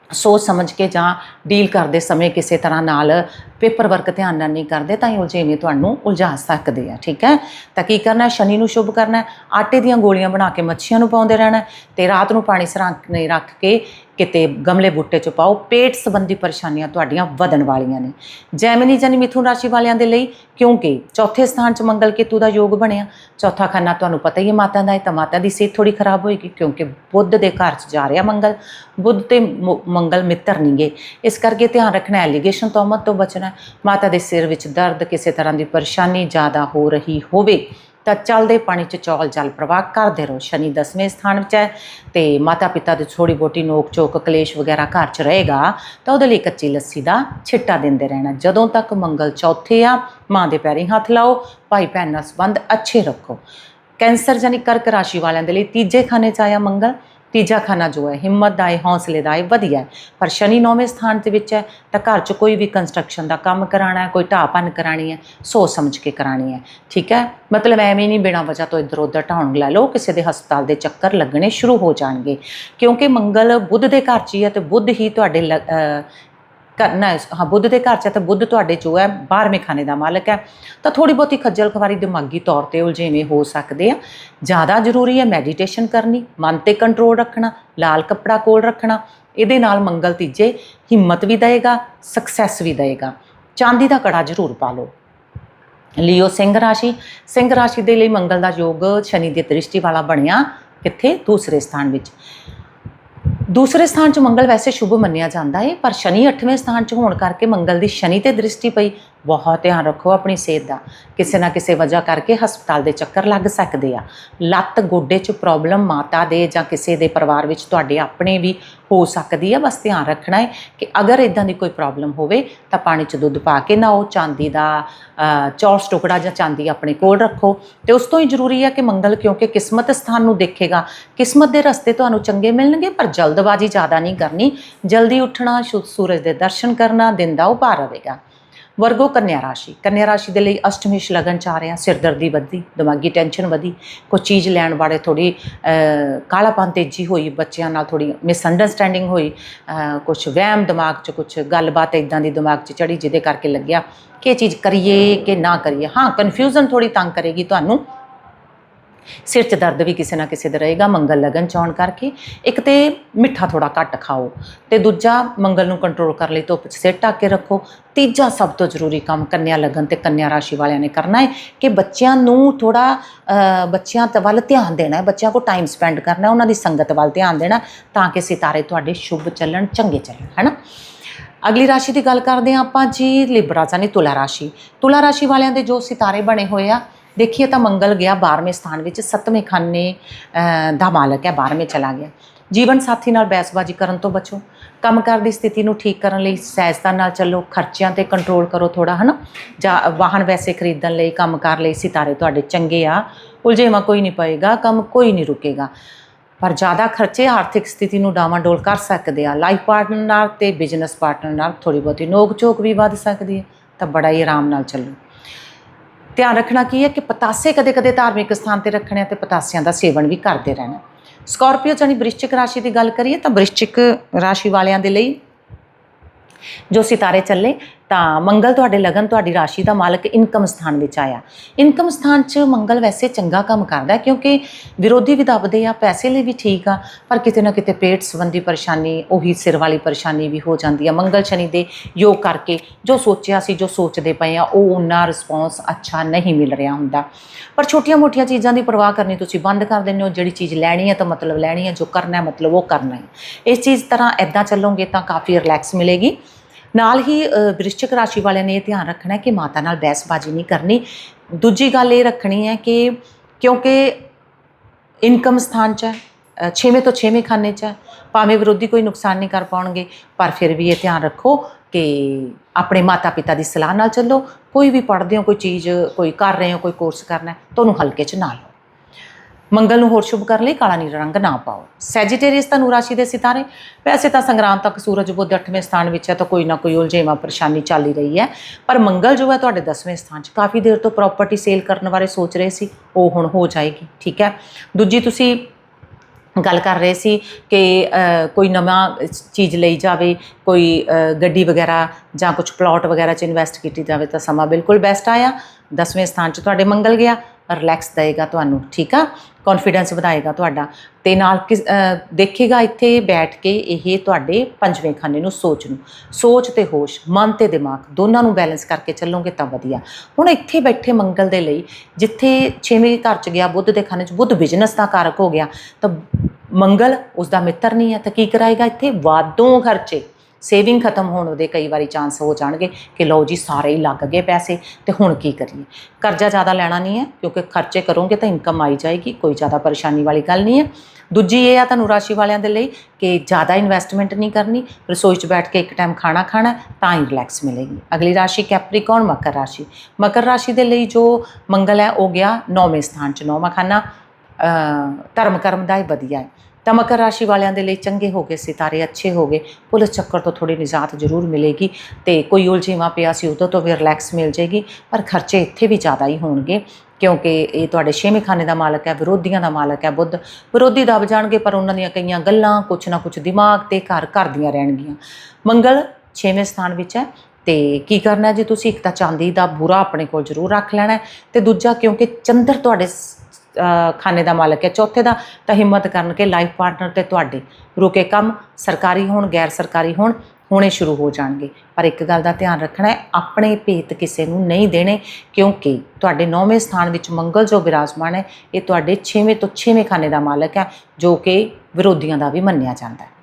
ਸੋਚ ਸਮਝ ਕੇ ਜਾਂ ਡੀਲ ਕਰਦੇ ਸਮੇਂ ਕਿਸੇ ਤਰ੍ਹਾਂ ਨਾਲ ਪੇਪਰ ਵਰਕ ਧਿਆਨ ਨਾਲ ਨਹੀਂ ਕਰਦੇ, ਤਾਂ ਇਹ ਉਲਝੇਵੇਂ ਤੁਹਾਨੂੰ ਉਲਝਾ ਸਕਦੇ ਆ, ਠੀਕ ਹੈ? ਤਾਂ ਕੀ ਕਰਨਾ, ਸ਼ਨੀ ਨੂੰ ਸ਼ੁਭ ਕਰਨਾ ਆਟੇ ਦੀਆਂ ਗੋਲੀਆਂ ਬਣਾ ਕੇ ਮੱਛੀਆਂ ਨੂੰ ਪਾਉਂਦੇ ਰਹਿਣਾ ਹੈ ਤੇ ਰਾਤ ਨੂੰ ਪਾਣੀ ਸਰਾਂਕ ਰੱਖ ਕੇ ਕਿਤੇ ਗਮਲੇ ਬੂਟੇ ਚ ਪਾਓ, ਪੇਟ ਸੰਬੰਧੀ ਪਰੇਸ਼ਾਨੀਆਂ ਤੁਹਾਡੀਆਂ ਵਧਣ ਵਾਲੀਆਂ ਨੇ। ਜੈਮਨੀ ਜਾਨੀ ਮਿਥੁਨ ਰਾਸ਼ੀ ਵਾਲਿਆਂ ਦੇ ਲਈ, ਕਿਉਂਕਿ ਚੌਥੇ ਸਥਾਨ 'ਚ ਮੰਗਲ ਕੇਤੂ ਦਾ ਯੋਗ ਬਣਿਆ। ਚੌਥਾ ਖਾਨਾ ਤੁਹਾਨੂੰ ਪਤਾ ਹੀ ਹੈ ਮਾਤਾ ਦਾ ਹੈ ਤਾਂ ਮਾਤਾ ਦੀ ਸਿਹਤ ਥੋੜੀ ਖਰਾਬ ਹੋਏਗੀ, ਕਿਉਂਕਿ ਬੁੱਧ ਦੇ ਘਰ 'ਚ ਜਾ ਰਿਹਾ ਮੰਗਲ। ਬੁੱਧ ਤੇ ਮ- ਮੰਗਲ ਮਿੱਤਰ ਨਹੀਂਗੇ ਇਸ ਕਰਕੇ ਧਿਆਨ ਰੱਖਣਾ ਐਲੀਗੇਸ਼ਨ ਤੋਮਤ ਤੋਂ ਬਚਣਾ ਮਾਤਾ ਦੇ ਸਿਰ ਵਿੱਚ ਦਰਦ ਕਿਸੇ ਤਰ੍ਹਾਂ ਦੀ ਪਰੇਸ਼ਾਨੀ ਜ਼ਿਆਦਾ ਹੋ ਰਹੀ ਹੋਵੇ। ਤਾਂ ਚੱਲਦੇ ਪਾਣੀ 'ਚ ਚੌਲ ਜਲ ਪ੍ਰਵਾਹ ਕਰਦੇ ਰਹੋ। ਸ਼ਨੀ ਦਸਵੇਂ ਸਥਾਨ ਵਿੱਚ ਹੈ ਤੇ ਮਾਤਾ ਪਿਤਾ ਦੀ ਥੋੜੀ ਬੋਟੀ ਨੋਕ ਚੋਕ ਕਲੇਸ਼ ਵਗੈਰਾ ਘਰ 'ਚ ਰਹੇਗਾ, ਤਾਂ ਉਹਦੇ ਲਈ ਕੱਚੀ ਲੱਸੀ ਦਾ ਛਿੱਟਾ ਦਿੰਦੇ ਰਹਿਣਾ। ਜਦੋਂ ਤੱਕ ਮੰਗਲ ਚੌਥੇ ਆ, ਮਾਂ ਦੇ ਪੈਰੀਂ ਹੱਥ ਲਾਓ, ਭਾਈ ਭੈਣ ਨਾਲ ਸੰਬੰਧ ਅੱਛੇ ਰੱਖੋ। ਕੈਂਸਰ ਜਾਨੀ ਕਰਕ ਰਾਸ਼ੀ ਵਾਲਿਆਂ ਦੇ ਲਈ ਤੀਜੇ ਖਾਨੇ 'ਚ ਆਇਆ ਮੰਗਲ। ਤੀਜਾ ਖਾਨਾ ਜੋ ਹੈ, ਹਿੰਮਤ ਦਾ ਹੈ, ਹੌਸਲੇ ਦਾ ਹੈ, ਵਧੀਆ ਹੈ। ਪਰ ਸ਼ਨੀ ਨੌਵੇਂ ਸਥਾਨ ਦੇ ਵਿੱਚ ਹੈ, ਤਾਂ ਘਰ 'ਚ ਕੋਈ ਵੀ ਕੰਸਟਰਕਸ਼ਨ ਦਾ ਕੰਮ ਕਰਾਣਾ ਹੈ, ਕੋਈ ਢਾਪਨ ਕਰਾਣੀ ਹੈ, ਸੋਚ ਸਮਝ ਕੇ ਕਰਾਣੀ ਹੈ। ਠੀਕ ਹੈ? ਮਤਲਬ ਐਵੇਂ ਨਹੀਂ ਬਿਨਾਂ ਵਜ੍ਹਾ ਤੋਂ ਇੱਧਰ ਉੱਧਰ ਢਾਉਣ ਲੈ ਲਓ, ਕਿਸੇ ਦੇ ਹਸਪਤਾਲ ਦੇ ਚੱਕਰ ਲੱਗਣੇ ਸ਼ੁਰੂ ਹੋ ਜਾਣਗੇ। ਕਿਉਂਕਿ ਮੰਗਲ ਬੁੱਧ ਦੇ ਘਰ 'ਚ ਹੀ ਹੈ ਤੇ ਬੁੱਧ ਹੀ ਤੁਹਾਡੇ ਲ- ਨਾ, ਹਾਂ, ਬੁੱਧ ਦੇ ਘਰ 'ਚ ਹੈ ਤਾਂ ਬੁੱਧ ਤੁਹਾਡੇ ਜੋ ਹੈ 12ਵੇਂ ਖਾਨੇ ਦਾ ਮਾਲਕ ਹੈ। ਤਾਂ ਥੋੜੀ ਬਹੁਤੀ ਖੱਜਲ ਖਵਾਰੀ ਦਿਮਾਗੀ ਤੌਰ ਤੇ ਉਲਝੇਵੇਂ ਹੋ ਸਕਦੇ ਆ। ਜ਼ਿਆਦਾ ਜ਼ਰੂਰੀ ਹੈ ਮੈਡੀਟੇਸ਼ਨ ਕਰਨੀ, ਮਨ ਤੇ ਕੰਟਰੋਲ ਰੱਖਣਾ, ਲਾਲ ਕੱਪੜਾ ਕੋਲ ਰੱਖਣਾ। ਇਹਦੇ ਨਾਲ ਮੰਗਲ ਤੀਜੇ ਹਿੰਮਤ ਵੀ ਦੇਗਾ ਸਕਸੈਸ ਵੀ ਦੇਗਾ ਚਾਂਦੀ ਦਾ ਕੜਾ ਜ਼ਰੂਰ ਪਾ ਲਓ। ਲਿਓ ਸਿੰਘ ਰਾਸ਼ੀ। ਸਿੰਘ ਰਾਸ਼ੀ ਦੇ ਲਈ ਮੰਗਲ ਦਾ ਯੋਗ ਸ਼ਨੀ ਦੀ ਦ੍ਰਿਸ਼ਟੀ ਵਾਲਾ ਬਣਿਆ ਕਿੱਥੇ? ਦੂਸਰੇ ਸਥਾਨ ਵਿੱਚ। ਦੂਸਰੇ ਸਥਾਨ 'ਚ ਮੰਗਲ ਵੈਸੇ ਸ਼ੁਭ ਮੰਨਿਆ ਜਾਂਦਾ ਹੈ ਪਰ ਸ਼ਨੀ 8ਵੇਂ ਸਥਾਨ 'ਚ ਹੋਣ ਕਰਕੇ ਮੰਗਲ ਦੀ ਸ਼ਨੀ ਤੇ ਦ੍ਰਿਸ਼ਟੀ ਪਈ। ਬਹੁਤ ਧਿਆਨ ਰੱਖੋ ਆਪਣੀ ਸਿਹਤ ਦਾ। ਕਿਸੇ ਨਾ ਕਿਸੇ ਵਜ੍ਹਾ ਕਰਕੇ ਹਸਪਤਾਲ ਦੇ ਚੱਕਰ ਲੱਗ ਸਕਦੇ ਆ। ਲੱਤ, ਗੋਡੇ 'ਚ ਪ੍ਰੋਬਲਮ ਮਾਤਾ ਦੇ ਜਾਂ ਕਿਸੇ ਦੇ ਪਰਿਵਾਰ ਵਿੱਚ ਤੁਹਾਡੇ ਆਪਣੇ ਵੀ ਹੋ ਸਕਦੀ ਆ। ਬਸ ਧਿਆਨ ਰੱਖਣਾ ਹੈ ਕਿ ਅਗਰ ਇਦਾਂ ਦੀ ਕੋਈ ਪ੍ਰੋਬਲਮ ਹੋਵੇ ਤਾਂ ਪਾਣੀ 'ਚ ਦੁੱਧ ਪਾ ਕੇ ਨਹਾਓ, ਚਾਂਦੀ ਦਾ ਚੌਰਸ ਟੁਕੜਾ ਜਾਂ ਚਾਂਦੀ ਆਪਣੇ ਕੋਲ ਰੱਖੋ। ਤੇ ਉਸ ਤੋਂ ਹੀ ਜ਼ਰੂਰੀ ਆ ਕਿ ਮੰਗਲ ਕਿਉਂਕਿ ਕਿਸਮਤ ਸਥਾਨ ਨੂੰ ਦੇਖੇਗਾ। ਕਿਸਮਤ ਦੇ ਰਸਤੇ ਤੁਹਾਨੂੰ ਚੰਗੇ ਮਿਲਣਗੇ, ਪਰ ਜਲਦਬਾਜ਼ੀ ਜ਼ਿਆਦਾ ਨਹੀਂ ਕਰਨੀ। ਜਲਦੀ ਉੱਠਣਾ ਸ਼ੁ- ਸੂਰਜ ਦੇ ਦਰਸ਼ਨ ਕਰਨਾ, ਦਿਨ ਦਾ ਉਪਾਰ ਰਹੇਗਾ। ਵਰਗੋ ਕੰਨਿਆ ਰਾਸ਼ੀ। ਕੰਨਿਆ ਰਾਸ਼ੀ ਦੇ ਲਈ ਅਸ਼ਟਮੀ ਲਗਨ ਚ ਆ ਰਿਹਾ ਸਿਰਦਰਦੀ ਵਧੀ ਦਿਮਾਗੀ ਟੈਨਸ਼ਨ ਵਧੀ। ਕੋਈ ਚੀਜ਼ ਲੈਣ ਬਾਰੇ ਥੋੜੀ ਕਾਲਾਪਨ ਤੇਜ਼ੀ ਹੋਈ, ਬੱਚਿਆਂ ਨਾਲ ਥੋੜੀ ਮਿਸਅੰਡਰਸਟੈਂਡਿੰਗ ਹੋਈ ਕੁਝ ਵਹਿਮ ਦਿਮਾਗ 'ਚ ਕੁਝ ਗੱਲਬਾਤ ਇਦਾਂ ਦੀ ਦਿਮਾਗ 'ਚ ਚੜੀ ਜਿਹਦੇ ਕਰਕੇ ਲੱਗਿਆ ਕਿ ਇਹ ਚੀਜ਼ ਕਰੀਏ ਕਿ ਨਾ ਕਰੀਏ। ਹਾਂ ਕਨਫਿਊਜ਼ਨ ਥੋੜੀ ਤੰਗ ਕਰੇਗੀ ਤੁਹਾਨੂੰ। ਸਿਰ 'ਚ ਦਰਦ ਵੀ ਕਿਸੇ ਨਾ ਕਿਸੇ ਦਾ ਰਹੇਗਾ, ਮੰਗਲ ਲਗਨ ਚੌਣ ਕਰਕੇ। ਇੱਕ ਤੇ ਮਿੱਠਾ ਥੋੜਾ ਘੱਟ ਖਾਓ ਤੇ ਦੂਜਾ ਮੰਗਲ ਨੂੰ ਕੰਟਰੋਲ ਕਰਨ ਲਈ, ਧੁੱਪ 'ਚ ਸਿਰ ਢੱਕ ਕੇ ਰੱਖੋ। ਤੀਜਾ ਸਭ ਤੋਂ ਜ਼ਰੂਰੀ ਕੰਮ ਕੰਨਿਆ ਲਗਨ ਤੇ ਕੰਨਿਆ ਰਾਸ਼ੀ ਵਾਲਿਆਂ ਨੇ ਕਰਨਾ ਹੈ ਕਿ ਬੱਚਿਆਂ ਨੂੰ ਥੋੜਾ ਬੱਚਿਆਂ ਤੇ ਵੱਲ ਧਿਆਨ ਦੇਣਾ ਹੈ, ਬੱਚਿਆਂ ਕੋਲ ਟਾਈਮ ਸਪੈਂਡ ਕਰਨਾ ਹੈ, ਉਹਨਾਂ ਦੀ ਸੰਗਤ ਵੱਲ ਧਿਆਨ ਦੇਣਾ ਤਾਂ ਕਿ ਸਿਤਾਰੇ ਤੁਹਾਡੇ ਸ਼ੁਭ ਚੱਲਣ, ਚੰਗੇ ਚੱਲਣ ਹੈਨਾ ਅਗਲੀ ਰਾਸ਼ੀ ਦੀ ਗੱਲ ਕਰਦੇ ਹਾਂ ਆਪਾਂ ਜੀ ਲਿਬਰਾ ਜਾਨੀ ਤੁਲਾ ਰਾਸ਼ੀ। ਤੁਲਾ ਰਾਸ਼ੀ ਵਾਲਿਆਂ ਦੇ ਜੋ ਸਿਤਾਰੇ ਬਣੇ ਹੋਏ ਆ ਦੇਖੀਏ ਤਾਂ ਮੰਗਲ ਗਿਆ 12ਵੇਂ ਸਥਾਨ ਵਿੱਚ, ਸੱਤਵੇਂ ਖਾਨੇ ਦਾ ਮਾਲਕ ਹੈ 12ਵੇਂ ਚਲਾ ਗਿਆ। ਜੀਵਨ ਸਾਥੀ ਨਾਲ ਬਹਿਸਬਾਜ਼ੀ ਕਰਨ ਤੋਂ ਬਚੋ। ਕੰਮਕਾਰ ਦੀ ਸਥਿਤੀ ਨੂੰ ਠੀਕ ਕਰਨ ਲਈ ਸਹਿਜਤਾ ਨਾਲ ਚੱਲੋ, ਖਰਚਿਆਂ ਤੇ ਕੰਟਰੋਲ ਕਰੋ ਥੋੜਾ ਹਨਾ? ਜਾਂ ਵਾਹਨ ਵੈਸੇ ਖਰੀਦਣ ਲਈ, ਕੰਮਕਾਰ ਲਈ ਸਿਤਾਰੇ ਤੁਹਾਡੇ ਚੰਗੇ ਆ, ਉਲਝੇਵਾ ਕੋਈ ਨਹੀਂ ਪਏਗਾ, ਕੰਮ ਕੋਈ ਨਹੀਂ ਰੁਕੇਗਾ। ਪਰ ਜ਼ਿਆਦਾ ਖਰਚੇ ਆਰਥਿਕ ਸਥਿਤੀ ਨੂੰ ਡਾਵਾਂਡੋਲ ਕਰ ਸਕਦੇ ਆ। ਲਾਈਫ ਪਾਰਟਨਰ ਨਾਲ ਤੇ ਬਿਜ਼ਨਸ ਪਾਰਟਨਰ ਨਾਲ ਥੋੜੀ ਬਹੁਤੀ ਨੋਕ ਝੋਕ ਵੀ ਵੱਧ ਸਕਦੀ ਹੈ। ਤਾਂ ਬੜਾ ਹੀ ਆਰਾਮ ਨਾਲ ਚੱਲੋ। ਧਿਆਨ ਰੱਖਣਾ ਕੀ ਹੈ ਕਿ ਪਤਾਸੇ ਕਦੇ-ਕਦੇ ਧਾਰਮਿਕ ਸਥਾਨ ਤੇ ਰੱਖਣੇ ਆ ਤੇ ਪਤਾਸਿਆਂ ਦਾ ਸੇਵਨ ਵੀ ਕਰਦੇ ਰਹਿਣਾ। ਸਕਾਰਪੀਓ ਜਾਨੀ ਵ੍ਰਿਸ਼ਚਿਕ ਰਾਸ਼ੀ ਦੀ ਗੱਲ ਕਰੀਏ ਤਾਂ ਵ੍ਰਿਸ਼ਚਿਕ ਰਾਸ਼ੀ ਵਾਲਿਆਂ ਦੇ ਲਈ ਜੋ ਸਿਤਾਰੇ ਚੱਲੇ ਤਾਂ ਮੰਗਲ ਤੁਹਾਡੇ ਲਗਨ, ਤੁਹਾਡੀ ਰਾਸ਼ੀ ਦਾ ਮਾਲਕ ਇਨਕਮ ਸਥਾਨ ਵਿੱਚ ਆਇਆ। ਇਨਕਮ ਸਥਾਨ 'ਚ ਮੰਗਲ ਵੈਸੇ ਚੰਗਾ ਕੰਮ ਕਰਦਾ ਕਿਉਂਕਿ ਵਿਰੋਧੀ ਵੀ ਦੱਬਦੇ ਆ, ਪੈਸੇ ਲਈ ਵੀ ਠੀਕ ਆ, ਪਰ ਕਿਤੇ ਨਾ ਕਿਤੇ ਪੇਟ ਸੰਬੰਧੀ ਪਰੇਸ਼ਾਨੀ, ਉਹੀ ਸਿਰ ਵਾਲੀ ਪਰੇਸ਼ਾਨੀ ਵੀ ਹੋ ਜਾਂਦੀ ਆ। ਮੰਗਲ ਸ਼ਨੀ ਦੇ ਯੋਗ ਕਰਕੇ ਜੋ ਸੋਚਿਆ ਸੀ, ਜੋ ਸੋਚਦੇ ਪਏ ਆ, ਉਹ ਉਹਨਾਂ ਰਿਸਪੌਂਸ ਅੱਛਾ ਨਹੀਂ ਮਿਲ ਰਿਹਾ ਹੁੰਦਾ। ਪਰ ਛੋਟੀਆਂ-ਮੋਟੀਆਂ ਚੀਜ਼ਾਂ ਦੀ ਪਰਵਾਹ ਕਰਨੀ ਤੁਸੀਂ ਬੰਦ ਕਰ ਦਿੰਦੇ ਹੋ, ਜਿਹੜੀ ਚੀਜ਼ ਲੈਣੀ ਹੈ ਤਾਂ ਮਤਲਬ ਲੈਣੀ ਹੈ ਜੋ ਕਰਨਾ ਹੈ ਮਤਲਬ ਉਹ ਕਰਨਾ ਹੈ। ਇਸ ਚੀਜ਼ ਤਰ੍ਹਾਂ ਐਦਾਂ ਚੱਲੋਗੇ ਤਾਂ ਕਾਫੀ ਰਿਲੈਕਸ ਮਿਲੇਗੀ। ਨਾਲ ਹੀ ਅ, ਵ੍ਰਿਸ਼ਚਿਕ ਰਾਸ਼ੀ ਵਾਲਿਆਂ ਨੇ ਇਹ ਧਿਆਨ ਰੱਖਣਾ ਕਿ ਮਾਤਾ ਨਾਲ ਬਹਿਸਬਾਜ਼ੀ ਨਹੀਂ ਕਰਨੀ। ਦੂਜੀ ਗੱਲ ਇਹ ਰੱਖਣੀ ਹੈ ਕਿ ਕਿਉਂਕਿ ਇਨਕਮ ਸਥਾਨ 'ਚ ਹੈ ਅ, ਛੇਵੇਂ ਤੋਂ ਛੇਵੇਂ ਖਾਨੇ 'ਚ ਹੈ ਭਾਵੇਂ ਵਿਰੋਧੀ ਕੋਈ ਨੁਕਸਾਨ ਨਹੀਂ ਕਰ ਪਾਉਣਗੇ ਪਰ ਫਿਰ ਵੀ ਇਹ ਧਿਆਨ ਰੱਖੋ ਕਿ ਆਪਣੇ ਮਾਤਾ ਪਿਤਾ ਦੀ ਸਲਾਹ ਨਾਲ ਚੱਲੋ। ਕੋਈ ਵੀ ਪੜ੍ਹਦੇ ਹੋ ਕੋਈ ਚੀਜ਼ ਕੋਈ ਕਰ ਰਹੇ ਹੋ ਕੋਈ ਕੋਰਸ ਕਰਨਾ ਤੁਹਾਨੂੰ ਹਲਕੇ 'ਚ ਨਾ ਲਓ। ਮੰਗਲ ਨੂੰ ਹੋਰ ਸ਼ੁਭ ਕਰਨ ਲਈ ਕਾਲਾ ਨੀਲਾ ਰੰਗ ਨਾ ਪਾਓ। ਸੈਜੀਟੇਰੀਅਸ ਧਨੂ ਰਾਸ਼ੀ ਦੇ ਸਿਤਾਰੇ। ਵੈਸੇ ਤਾਂ ਸੰਗਰਾਮ ਤੱਕ ਸੂਰਜ ਬੁੱਧ 8ਵੇਂ ਸਥਾਨ ਵਿੱਚ ਹੈ ਤਾਂ ਕੋਈ ਨਾ ਕੋਈ ਉਲਝੇਵਾ ਪਰੇਸ਼ਾਨੀ ਚੱਲ ਹੀ ਰਹੀ ਹੈ। ਪਰ ਮੰਗਲ ਜੋ ਹੈ ਤੁਹਾਡੇ 10ਵੇਂ ਸਥਾਨ 'ਚ ਕਾਫੀ ਦੇਰ ਤੋਂ ਪ੍ਰਾਪਰਟੀ ਸੇਲ ਕਰਨ ਬਾਰੇ ਸੋਚ ਰਹੇ ਸੀ। ਉਹ ਹੁਣ ਹੋ ਜਾਏਗੀ, ਠੀਕ ਹੈ? ਦੂਜੀ ਤੁਸੀਂ ਗੱਲ ਕਰ ਰਹੇ ਸੀ ਕਿ ਕੋਈ ਨਵਾਂ ਚੀਜ਼ ਲਈ ਜਾਵੇ, ਕੋਈ ਗੱਡੀ ਵਗੈਰਾ ਜਾਂ ਕੁਝ ਪਲਾਟ ਵਗੈਰਾ 'ਚ ਇਨਵੈਸਟ ਕੀਤੀ ਜਾਵੇ ਤਾਂ ਸਮਾਂ ਬਿਲਕੁਲ ਬੈਸਟ ਆਇਆ। 10ਵੇਂ ਸਥਾਨ 'ਚ ਤੁਹਾਡੇ ਮੰਗਲ ਗਿਆ। ਰਿਲੈਕਸ ਦੇਗਾ ਤੁਹਾਨੂੰ, ਠੀਕ ਆ? ਕੌਨਫੀਡੈਂਸ ਵਧਾਏਗਾ ਤੁਹਾਡਾ। ਤੇ ਨਾਲ ਕਿਸ- ਦੇਖੇਗਾ ਇੱਥੇ ਬੈਠ ਕੇ ਇਹ ਤੁਹਾਡੇ ਪੰਜਵੇਂ ਖਾਨੇ ਨੂੰ ਸੋਚ ਨੂੰ। ਸੋਚ ਤੇ ਹੋਸ਼, ਮਨ ਤੇ ਦਿਮਾਗ, ਦੋਨਾਂ ਨੂੰ ਬੈਲੈਂਸ ਕਰਕੇ ਚੱਲੋਗੇ ਤਾਂ ਵਧੀਆ। ਹੁਣ ਇੱਥੇ ਬੈਠੇ ਮੰਗਲ ਦੇ ਲਈ, ਜਿੱਥੇ ਛੇਵੇਂ ਘਰ ਚ ਗਿਆ, ਬੁੱਧ ਦੇ ਖਾਨੇ ਚ, ਬੁੱਧ ਬਿਜ਼ਨਸ ਦਾ ਕਾਰਕ ਹੋ ਗਿਆ, ਤਾਂ ਮੰਗਲ ਉਸ ਦਾ ਮਿੱਤਰ ਨਹੀਂ ਹੈ, ਤਾਂ ਕੀ ਕਰਾਏਗਾ ਇੱਥੇ? ਵਾਧੂ ਖਰਚੇ। ਸੇਵਿੰਗ ਖਤਮ ਹੋਣ ਦੇ ਕਈ ਵਾਰੀ ਚਾਂਸ ਹੋ ਜਾਣਗੇ ਕਿ ਲਓ ਜੀ ਸਾਰੇ ਹੀ ਲੱਗ ਗਏ ਪੈਸੇ, ਤੇ ਹੁਣ ਕੀ ਕਰੀਏ? ਕਰਜ਼ਾ ਜ਼ਿਆਦਾ ਲੈਣਾ ਨਹੀਂ ਹੈ, ਕਿਉਂਕਿ ਖਰਚੇ ਕਰੋਗੇ ਤਾਂ ਇਨਕਮ ਆਈ ਜਾਏਗੀ, ਕੋਈ ਜ਼ਿਆਦਾ ਪਰੇਸ਼ਾਨੀ ਵਾਲੀ ਗੱਲ ਨਹੀਂ ਹੈ। ਦੂਜੀ ਇਹ ਆ ਤੁਹਾਨੂੰ ਰਾਸ਼ੀ ਵਾਲਿਆਂ ਦੇ ਲਈ ਕਿ ਜ਼ਿਆਦਾ ਇਨਵੈਸਟਮੈਂਟ ਨਹੀਂ ਕਰਨੀ, ਰਸੋਈ 'ਚ ਬੈਠ ਕੇ ਇੱਕ ਟਾਈਮ ਖਾਣਾ ਖਾਣਾ, ਤਾਂ ਹੀ ਰਿਲੈਕਸ ਮਿਲੇਗੀ। ਅਗਲੀ ਰਾਸ਼ੀ ਕੈਪਰੀਕੌਨ ਮਕਰ ਰਾਸ਼ੀ। ਮਕਰ ਰਾਸ਼ੀ ਦੇ ਲਈ ਜੋ ਮੰਗਲ ਹੈ, ਉਹ ਗਿਆ ਨੌਵੇਂ ਸਥਾਨ 'ਚ ਨੌਵਾਂ ਖਾਨਾ ਧਰਮ ਕਰਮ ਦਾ ਹੀ ਵਧੀਆ ਹੈ। ਤਾਂ ਮਕਰ ਰਾਸ਼ੀ ਵਾਲਿਆਂ ਦੇ ਲਈ ਚੰਗੇ ਹੋ ਗਏ ਸਿਤਾਰੇ ਅੱਛੇ ਹੋ ਗਏ। ਪੁਲਿਸ ਚੱਕਰ ਤੋਂ ਥੋੜੀ ਨਿਜਾਤ ਜ਼ਰੂਰ ਮਿਲੇਗੀ ਤੇ ਕੋਈ ਉਲਝੀਵਾਂ ਪਿਆ ਸੀ ਉਦੋਂ ਤੋਂ ਵੀ ਰਿਲੈਕਸ ਮਿਲ ਜਾਏਗੀ, ਪਰ ਖਰਚੇ ਇੱਥੇ ਵੀ ਜ਼ਿਆਦਾ ਹੀ ਹੋਣਗੇ, ਕਿਉਂਕਿ ਇਹ ਤੁਹਾਡੇ ਛੇਵੇਂ ਖਾਨੇ ਦਾ ਮਾਲਕ ਹੈ, ਵਿਰੋਧੀਆਂ ਦਾ ਮਾਲਕ ਹੈ ਬੁੱਧ। ਵਿਰੋਧੀ ਦਬ ਜਾਣਗੇ, ਪਰ ਉਹਨਾਂ ਦੀਆਂ ਕਈਆਂ ਗੱਲਾਂ ਕੁਛ ਨਾ ਕੁਛ ਦਿਮਾਗ ਤੇ ਘਰ ਕਰਦੀਆਂ ਰਹਿਣਗੀਆਂ। ਮੰਗਲ ਛੇਵੇਂ ਸਥਾਨ ਵਿੱਚ ਹੈ ਤੇ ਕੀ ਕਰਨਾ ਜੀ ਤੁਸੀਂ? ਇੱਕ ਤਾਂ ਚਾਂਦੀ ਦਾ ਬੁਰਾ ਆਪਣੇ ਕੋਲ ਜ਼ਰੂਰ ਰੱਖ ਲੈਣਾ ਹੈ ਤੇ ਦੂਜਾ ਕਿਉਂਕਿ ਚੰਦਰ ਤੁਹਾਡੇ ਸ- ਖਾਨੇ ਦਾ ਮਾਲਕ ਹੈ। ਚੌਥੇ ਦਾ, ਤਾਂ ਹਿੰਮਤ ਕਰਨ ਕੇ ਲਾਈਫ ਪਾਰਟਨਰ ਤੇ ਤੁਹਾਡੇ। ਰੁਕੇ ਕੰਮ, ਸਰਕਾਰੀ ਹੋਣ, ਗੈਰ ਸਰਕਾਰੀ ਹੋਣ, ਹੋਣੇ ਸ਼ੁਰੂ ਹੋ ਜਾਣਗੇ। ਪਰ ਇੱਕ ਗੱਲ ਦਾ ਧਿਆਨ ਰੱਖਣਾ ਹੈ, ਆਪਣੇ ਭੇਤ ਕਿਸੇ ਨੂੰ ਨਹੀਂ ਦੇਣੇ, ਕਿਉਂਕਿ ਤੁਹਾਡੇ ਨੌਵੇਂ ਸਥਾਨ ਵਿੱਚ ਮੰਗਲ ਜੋ ਵਿਰਾਜਮਾਨ ਹੈ। ਇਹ ਤੁਹਾਡੇ 6ਵੇਂ ਤੋਂ 6ਵੇਂ ਖਾਨੇ ਦਾ ਮਾਲਕ ਹੈ, ਜੋ ਕਿ ਵਿਰੋਧੀਆਂ ਦਾ ਵੀ ਮੰਨਿਆ ਜਾਂਦਾ ਹੈ।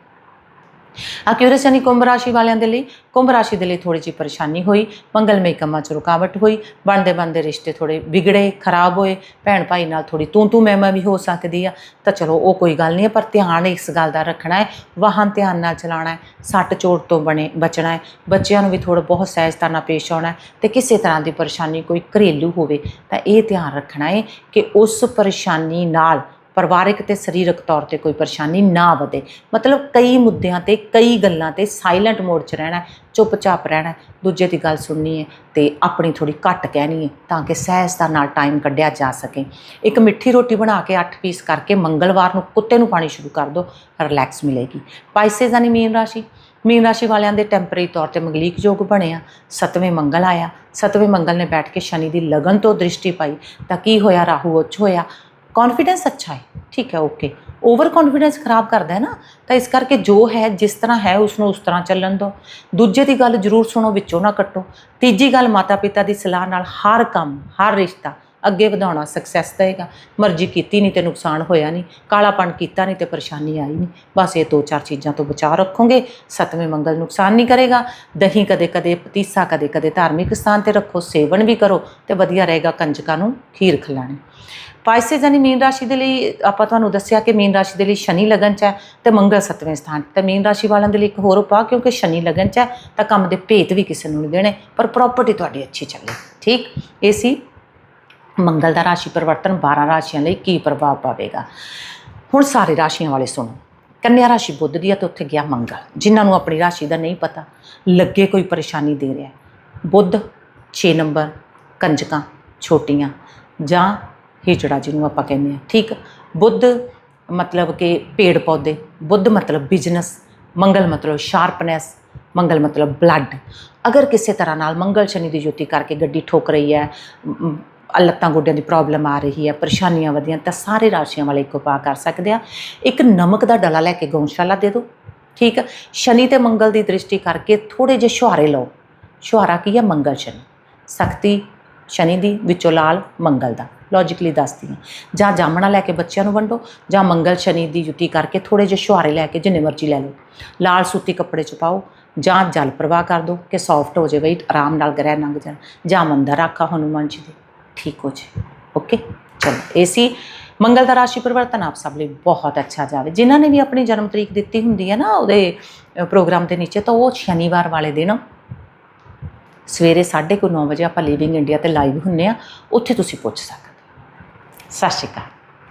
ਅਕਿਊਰਸ ਯਾਨੀ ਕੁੰਭ ਰਾਸ਼ੀ ਵਾਲਿਆਂ ਦੇ ਲਈ, ਕੁੰਭ ਰਾਸ਼ੀ ਦੇ ਲਈ ਥੋੜੀ ਜਿਹੀ ਪਰੇਸ਼ਾਨੀ ਹੋਈ, ਮੰਗਲਮਈ ਕੰਮਾਂ 'ਚ ਰੁਕਾਵਟ ਹੋਈ, ਬਣਦੇ ਬਣਦੇ ਰਿਸ਼ਤੇ ਥੋੜੇ ਵਿਗੜੇ, ਖਰਾਬ ਹੋਏ, ਭੈਣ ਭਾਈ ਨਾਲ ਥੋੜੀ ਤੂੰ ਤੂੰ ਮੈਂ ਮੈਂ ਵੀ ਹੋ ਸਕਦੀ ਆ, ਤਾਂ ਚਲੋ ਉਹ ਕੋਈ ਗੱਲ ਨਹੀਂ ਹੈ, ਪਰ ਧਿਆਨ ਇਸ ਗੱਲ ਦਾ ਰੱਖਣਾ ਹੈ, ਵਾਹਨ ਧਿਆਨ ਨਾਲ ਚਲਾਉਣਾ ਹੈ, ਸੱਟ ਚੋਟ ਤੋਂ ਬਣੇ ਬਚਣਾ ਹੈ, ਬੱਚਿਆਂ ਨੂੰ ਵੀ ਥੋੜਾ ਬਹੁਤ ਸਹਿਜਤਾ ਨਾਲ ਪੇਸ਼ ਆਉਣਾ ਹੈ, ਤੇ ਕਿਸੇ ਤਰ੍ਹਾਂ ਦੀ ਪਰੇਸ਼ਾਨੀ ਕੋਈ ਘਰੇਲੂ ਹੋਵੇ, ਤਾਂ ਇਹ ਧਿਆਨ ਰੱਖਣਾ ਹੈ ਕਿ ਉਸ ਪਰੇਸ਼ਾਨੀ ਨਾਲ ਪਰਿਵਾਰਿਕ ਤੇ ਸਰੀਰਕ ਤੌਰ ਤੇ ਕੋਈ ਪਰੇਸ਼ਾਨੀ ਨਾ ਵਧੇ। ਮਤਲਬ ਕਈ ਮੁੱਦਿਆਂ ਤੇ ਕਈ ਗੱਲਾਂ ਤੇ ਸਾਇਲੈਂਟ ਮੋਡ 'ਚ ਰਹਿਣਾ ਹੈ, ਚੁੱਪਚਾਪ ਰਹਿਣਾ ਦੂਜੇ ਦੀ ਗੱਲ ਸੁਣਨੀ ਹੈ ਤੇ ਆਪਣੀ ਥੋੜੀ ਘੱਟ ਕਹਿਣੀ ਹੈ ਤਾਂ ਕਿ ਸਹਿਜਤਾ ਨਾਲ ਟਾਈਮ ਕੱਢਿਆ ਜਾ ਸਕੇ। ਇੱਕ ਮਿੱਠੀ ਰੋਟੀ ਬਣਾ ਕੇ 8 ਪੀਸ ਕਰਕੇ ਮੰਗਲਵਾਰ ਨੂੰ ਕੁੱਤੇ ਨੂੰ ਪਾਣੀ ਸ਼ੁਰੂ ਕਰ ਦਿਓ ਰਿਲੈਕਸ ਮਿਲੇਗੀ। ਪਾਈਸੇਸ ਯਾਨੀ ਮੀਨ ਰਾਸ਼ੀ। ਮੀਨ ਰਾਸ਼ੀ ਵਾਲਿਆਂ ਦੇ ਟੈਂਪਰੇਰੀ ਤੌਰ ਤੇ ਮੰਗਲੀਕ ਯੋਗ ਬਣਿਆ ਸਤਵੇਂ ਮੰਗਲ ਆਇਆ। ਸਤਵੇਂ ਮੰਗਲ ਨੇ ਬੈਠ ਕੇ ਸ਼ਨੀ ਦੀ ਲਗਨ ਤੋਂ ਦ੍ਰਿਸ਼ਟੀ ਪਾਈ। ਤਾਂ ਕੀ ਹੋਇਆ? ਰਾਹੂ ਉੱਚ ਹੋਇਆ। ਕੌਨਫੀਡੈਂਸ ਅੱਛਾ ਹੈ। ਠੀਕ ਹੈ ਓਕੇ ਓਵਰ ਕੌਨਫੀਡੈਂਸ ਖਰਾਬ ਕਰਦਾ ਹੈ ਨਾ, ਤਾਂ ਇਸ ਕਰਕੇ ਜੋ ਹੈ, ਜਿਸ ਤਰ੍ਹਾਂ ਹੈ ਉਸ ਨੂੰ ਉਸ ਤਰ੍ਹਾਂ ਚੱਲਣ ਦਿਓ। ਦੂਜੇ ਦੀ ਗੱਲ ਜ਼ਰੂਰ ਸੁਣੋ, ਵਿੱਚੋਂ ਨਾ ਕੱਟੋ। ਤੀਜੀ ਗੱਲ ਮਾਤਾ ਪਿਤਾ ਦੀ ਸਲਾਹ ਨਾਲ ਹਰ ਕੰਮ, ਹਰ ਰਿਸ਼ਤਾ ਅੱਗੇ ਵਧਾਉਣਾ ਸਕਸੈਸ ਦੇਗਾ ਮਰਜ਼ੀ ਕੀਤੀ ਨਹੀਂ ਤੇ ਨੁਕਸਾਨ ਹੋਇਆ ਨਹੀਂ ਕਾਲਾਪਣ ਕੀਤਾ ਨਹੀਂ ਤੇ ਪਰੇਸ਼ਾਨੀ ਆਈ ਨਹੀਂ ਬਸ ਇਹ ਦੋ ਚਾਰ ਚੀਜ਼ਾਂ ਤੋਂ ਬਚਾਅ ਰੱਖੋਗੇ, ਸਤਵੇਂ ਮੰਗਲ ਨੁਕਸਾਨ ਨਹੀਂ ਕਰੇਗਾ। ਦਹੀਂ ਕਦੇ ਕਦੇ ਪਤੀਸਾ ਕਦੇ ਕਦੇ ਧਾਰਮਿਕ ਸਥਾਨ ਤੇ ਰੱਖੋ, ਸੇਵਨ ਵੀ ਕਰੋ ਤੇ ਵਧੀਆ ਰਹੇਗਾ ਕੰਜਕਾਂ ਨੂੰ ਖੀਰ ਖਿਲਾਣੀ ਪਾਈਸੇਸ ਯਾਨੀ ਮੀਨ ਰਾਸ਼ੀ ਦੇ ਲਈ ਆਪਾਂ ਤੁਹਾਨੂੰ ਦੱਸਿਆ ਕਿ ਮੀਨ ਰਾਸ਼ੀ ਦੇ ਲਈ ਸ਼ਨੀ ਲਗਨ ਚ ਹੈ ਤੇ ਮੰਗਲ ਸਤਵੇਂ ਸਥਾਨ ਤੇ। ਮੀਨ ਰਾਸ਼ੀ ਵਾਲਿਆਂ ਦੇ ਲਈ ਇੱਕ ਹੋਰ ਉਪਾਅ, ਕਿਉਂਕਿ ਸ਼ਨੀ ਲਗਨ ਚ ਹੈ ਤਾਂ ਕੰਮ ਦੇ ਭੇਤ ਵੀ ਕਿਸੇ ਨੂੰ ਨਹੀਂ ਦੇਣੇ, ਪਰ ਪ੍ਰਾਪਰਟੀ ਤੁਹਾਡੀ ਅੱਛੀ ਚੱਲੇ। ਠੀਕ? ਇਹ ਸੀ ਮੰਗਲ ਦਾ ਰਾਸ਼ੀ ਪਰਿਵਰਤਨ 12 ਰਾਸ਼ੀਆਂ ਲਈ ਕੀ ਪ੍ਰਭਾਵ ਪਾਵੇਗਾ? ਹੁਣ ਸਾਰੇ ਰਾਸ਼ੀਆਂ ਵਾਲੇ ਸੁਣੋ। ਕੰਨਿਆ ਰਾਸ਼ੀ ਬੁੱਧ ਦੀ ਹੈ ਤੇ ਉੱਥੇ ਗਿਆ ਮੰਗਲ। ਜਿਨ੍ਹਾਂ ਨੂੰ ਆਪਣੀ ਰਾਸ਼ੀ ਦਾ ਨਹੀਂ ਪਤਾ, ਲੱਗੇ ਕੋਈ ਪਰੇਸ਼ਾਨੀ ਦੇ ਰਿਹਾ ਬੁੱਧ 6 ਨੰਬਰ, ਕੰਜਕਾਂ, ਛੋਟੀਆਂ ਜਾਂ ਹਿਜੜਾ ਜਿਹਨੂੰ ਆਪਾਂ ਕਹਿੰਦੇ ਆ ਠੀਕ? ਬੁੱਧ ਮਤਲਬ ਕਿ ਪੇੜ ਪੌਦੇ, ਬੁੱਧ ਮਤਲਬ ਬਿਜ਼ਨਸ, ਮੰਗਲ ਮਤਲਬ ਸ਼ਾਰਪਨੈਸ, ਮੰਗਲ ਮਤਲਬ ਬਲੱਡ। ਅਗਰ ਕਿਸੇ ਤਰ੍ਹਾਂ ਨਾਲ ਮੰਗਲ ਸ਼ਨੀ ਦੀ ਜੁਤੀ ਕਰਕੇ ਗੱਡੀ ਠੋਕ ਰਹੀ ਹੈ ਲੱਤਾਂ ਗੋਡਿਆਂ ਦੀ ਪ੍ਰੋਬਲਮ ਆ ਰਹੀ ਹੈ, ਪਰੇਸ਼ਾਨੀਆਂ ਵਧੀਆਂ, ਤਾਂ ਸਾਰੇ ਰਾਸ਼ੀਆਂ ਵਾਲੇ ਇੱਕ ਉਪਾਅ ਕਰ ਸਕਦੇ ਆ। ਇੱਕ ਨਮਕ ਦਾ ਡਲਾ ਲੈ ਕੇ ਗਊਸ਼ਾਲਾ ਦੇ ਦਿਓ ਠੀਕ ਹੈ ਸ਼ਨੀ ਤੇ ਮੰਗਲ ਦੀ ਦ੍ਰਿਸ਼ਟੀ ਕਰਕੇ ਥੋੜੇ ਜਿਹੇ ਛੁਹਾਰੇ ਲਓ। ਛੁਹਾਰਾ ਕੀ ਹੈ ਮੰਗਲ ਸ਼ਨੀ। ਸਖਤੀ ਸ਼ਨੀ ਦੀ, ਵਿੱਚੋਂ ਲਾਲ ਮੰਗਲ ਦਾ। ਲੌਜੀਕਲੀ ਦੱਸਦੀ ਹਾਂ। ਜਾਂ ਜਾਮਣਾ ਲੈ ਕੇ ਬੱਚਿਆਂ ਨੂੰ ਵੰਡੋ, ਜਾਂ ਮੰਗਲ ਸ਼ਨੀ ਦੀ ਯੁਤੀ ਕਰਕੇ ਥੋੜੇ ਜਿਹੇ ਛੁਹਾਰੇ ਲੈ ਕੇ ਜਿੰਨੇ ਮਰਜ਼ੀ ਲੈ ਲਓ। ਲਾਲ ਸੂਤੀ ਕੱਪੜੇ ਚ ਪਾਓ, ਜਾਂ ਜਲ ਪ੍ਰਵਾਹ ਕਰ ਦਿਓ ਕਿ ਸੌਫਟ ਹੋ ਜਾਵੇ ਆਰਾਮ ਨਾਲ ਗ੍ਰਹਿ ਲੰਘ ਜਾਣ। ਜਾਂ ਮੰਦਰ ਰੱਖਾ ਹਨੂੰਮਾਨ ਜੀ ਦੇ। ਠੀਕ ਹੋ ਜਾਏ ਓਕੇ ਚਲੋ ਇਹ ਸੀ ਮੰਗਲ ਦਾ ਰਾਸ਼ੀ ਪਰਿਵਰਤਨ ਆਪ ਸਭ ਲਈ ਬਹੁਤ ਅੱਛਾ ਜਾਵੇ ਜਿਨ੍ਹਾਂ ਨੇ ਵੀ ਆਪਣੀ ਜਨਮ ਤਰੀਕ ਦਿੱਤੀ ਹੁੰਦੀ ਹੈ ਨਾ ਉਹਦੇ ਪ੍ਰੋਗਰਾਮ ਦੇ ਨੀਚੇ ਤਾਂ ਉਹ ਸ਼ਨੀਵਾਰ ਵਾਲੇ ਦਿਨ ਸਵੇਰੇ 9:30 ਵਜੇ ਆਪਾਂ ਲਿਵਿੰਗ ਇੰਡੀਆ ਤੇ ਲਾਈਵ ਹੁੰਨੇ ਆ ਉੱਥੇ ਤੁਸੀਂ ਪੁੱਛ ਸਕਦੇ ਹੋ। ਸਤਿ ਸ਼੍ਰੀ ਅਕਾਲ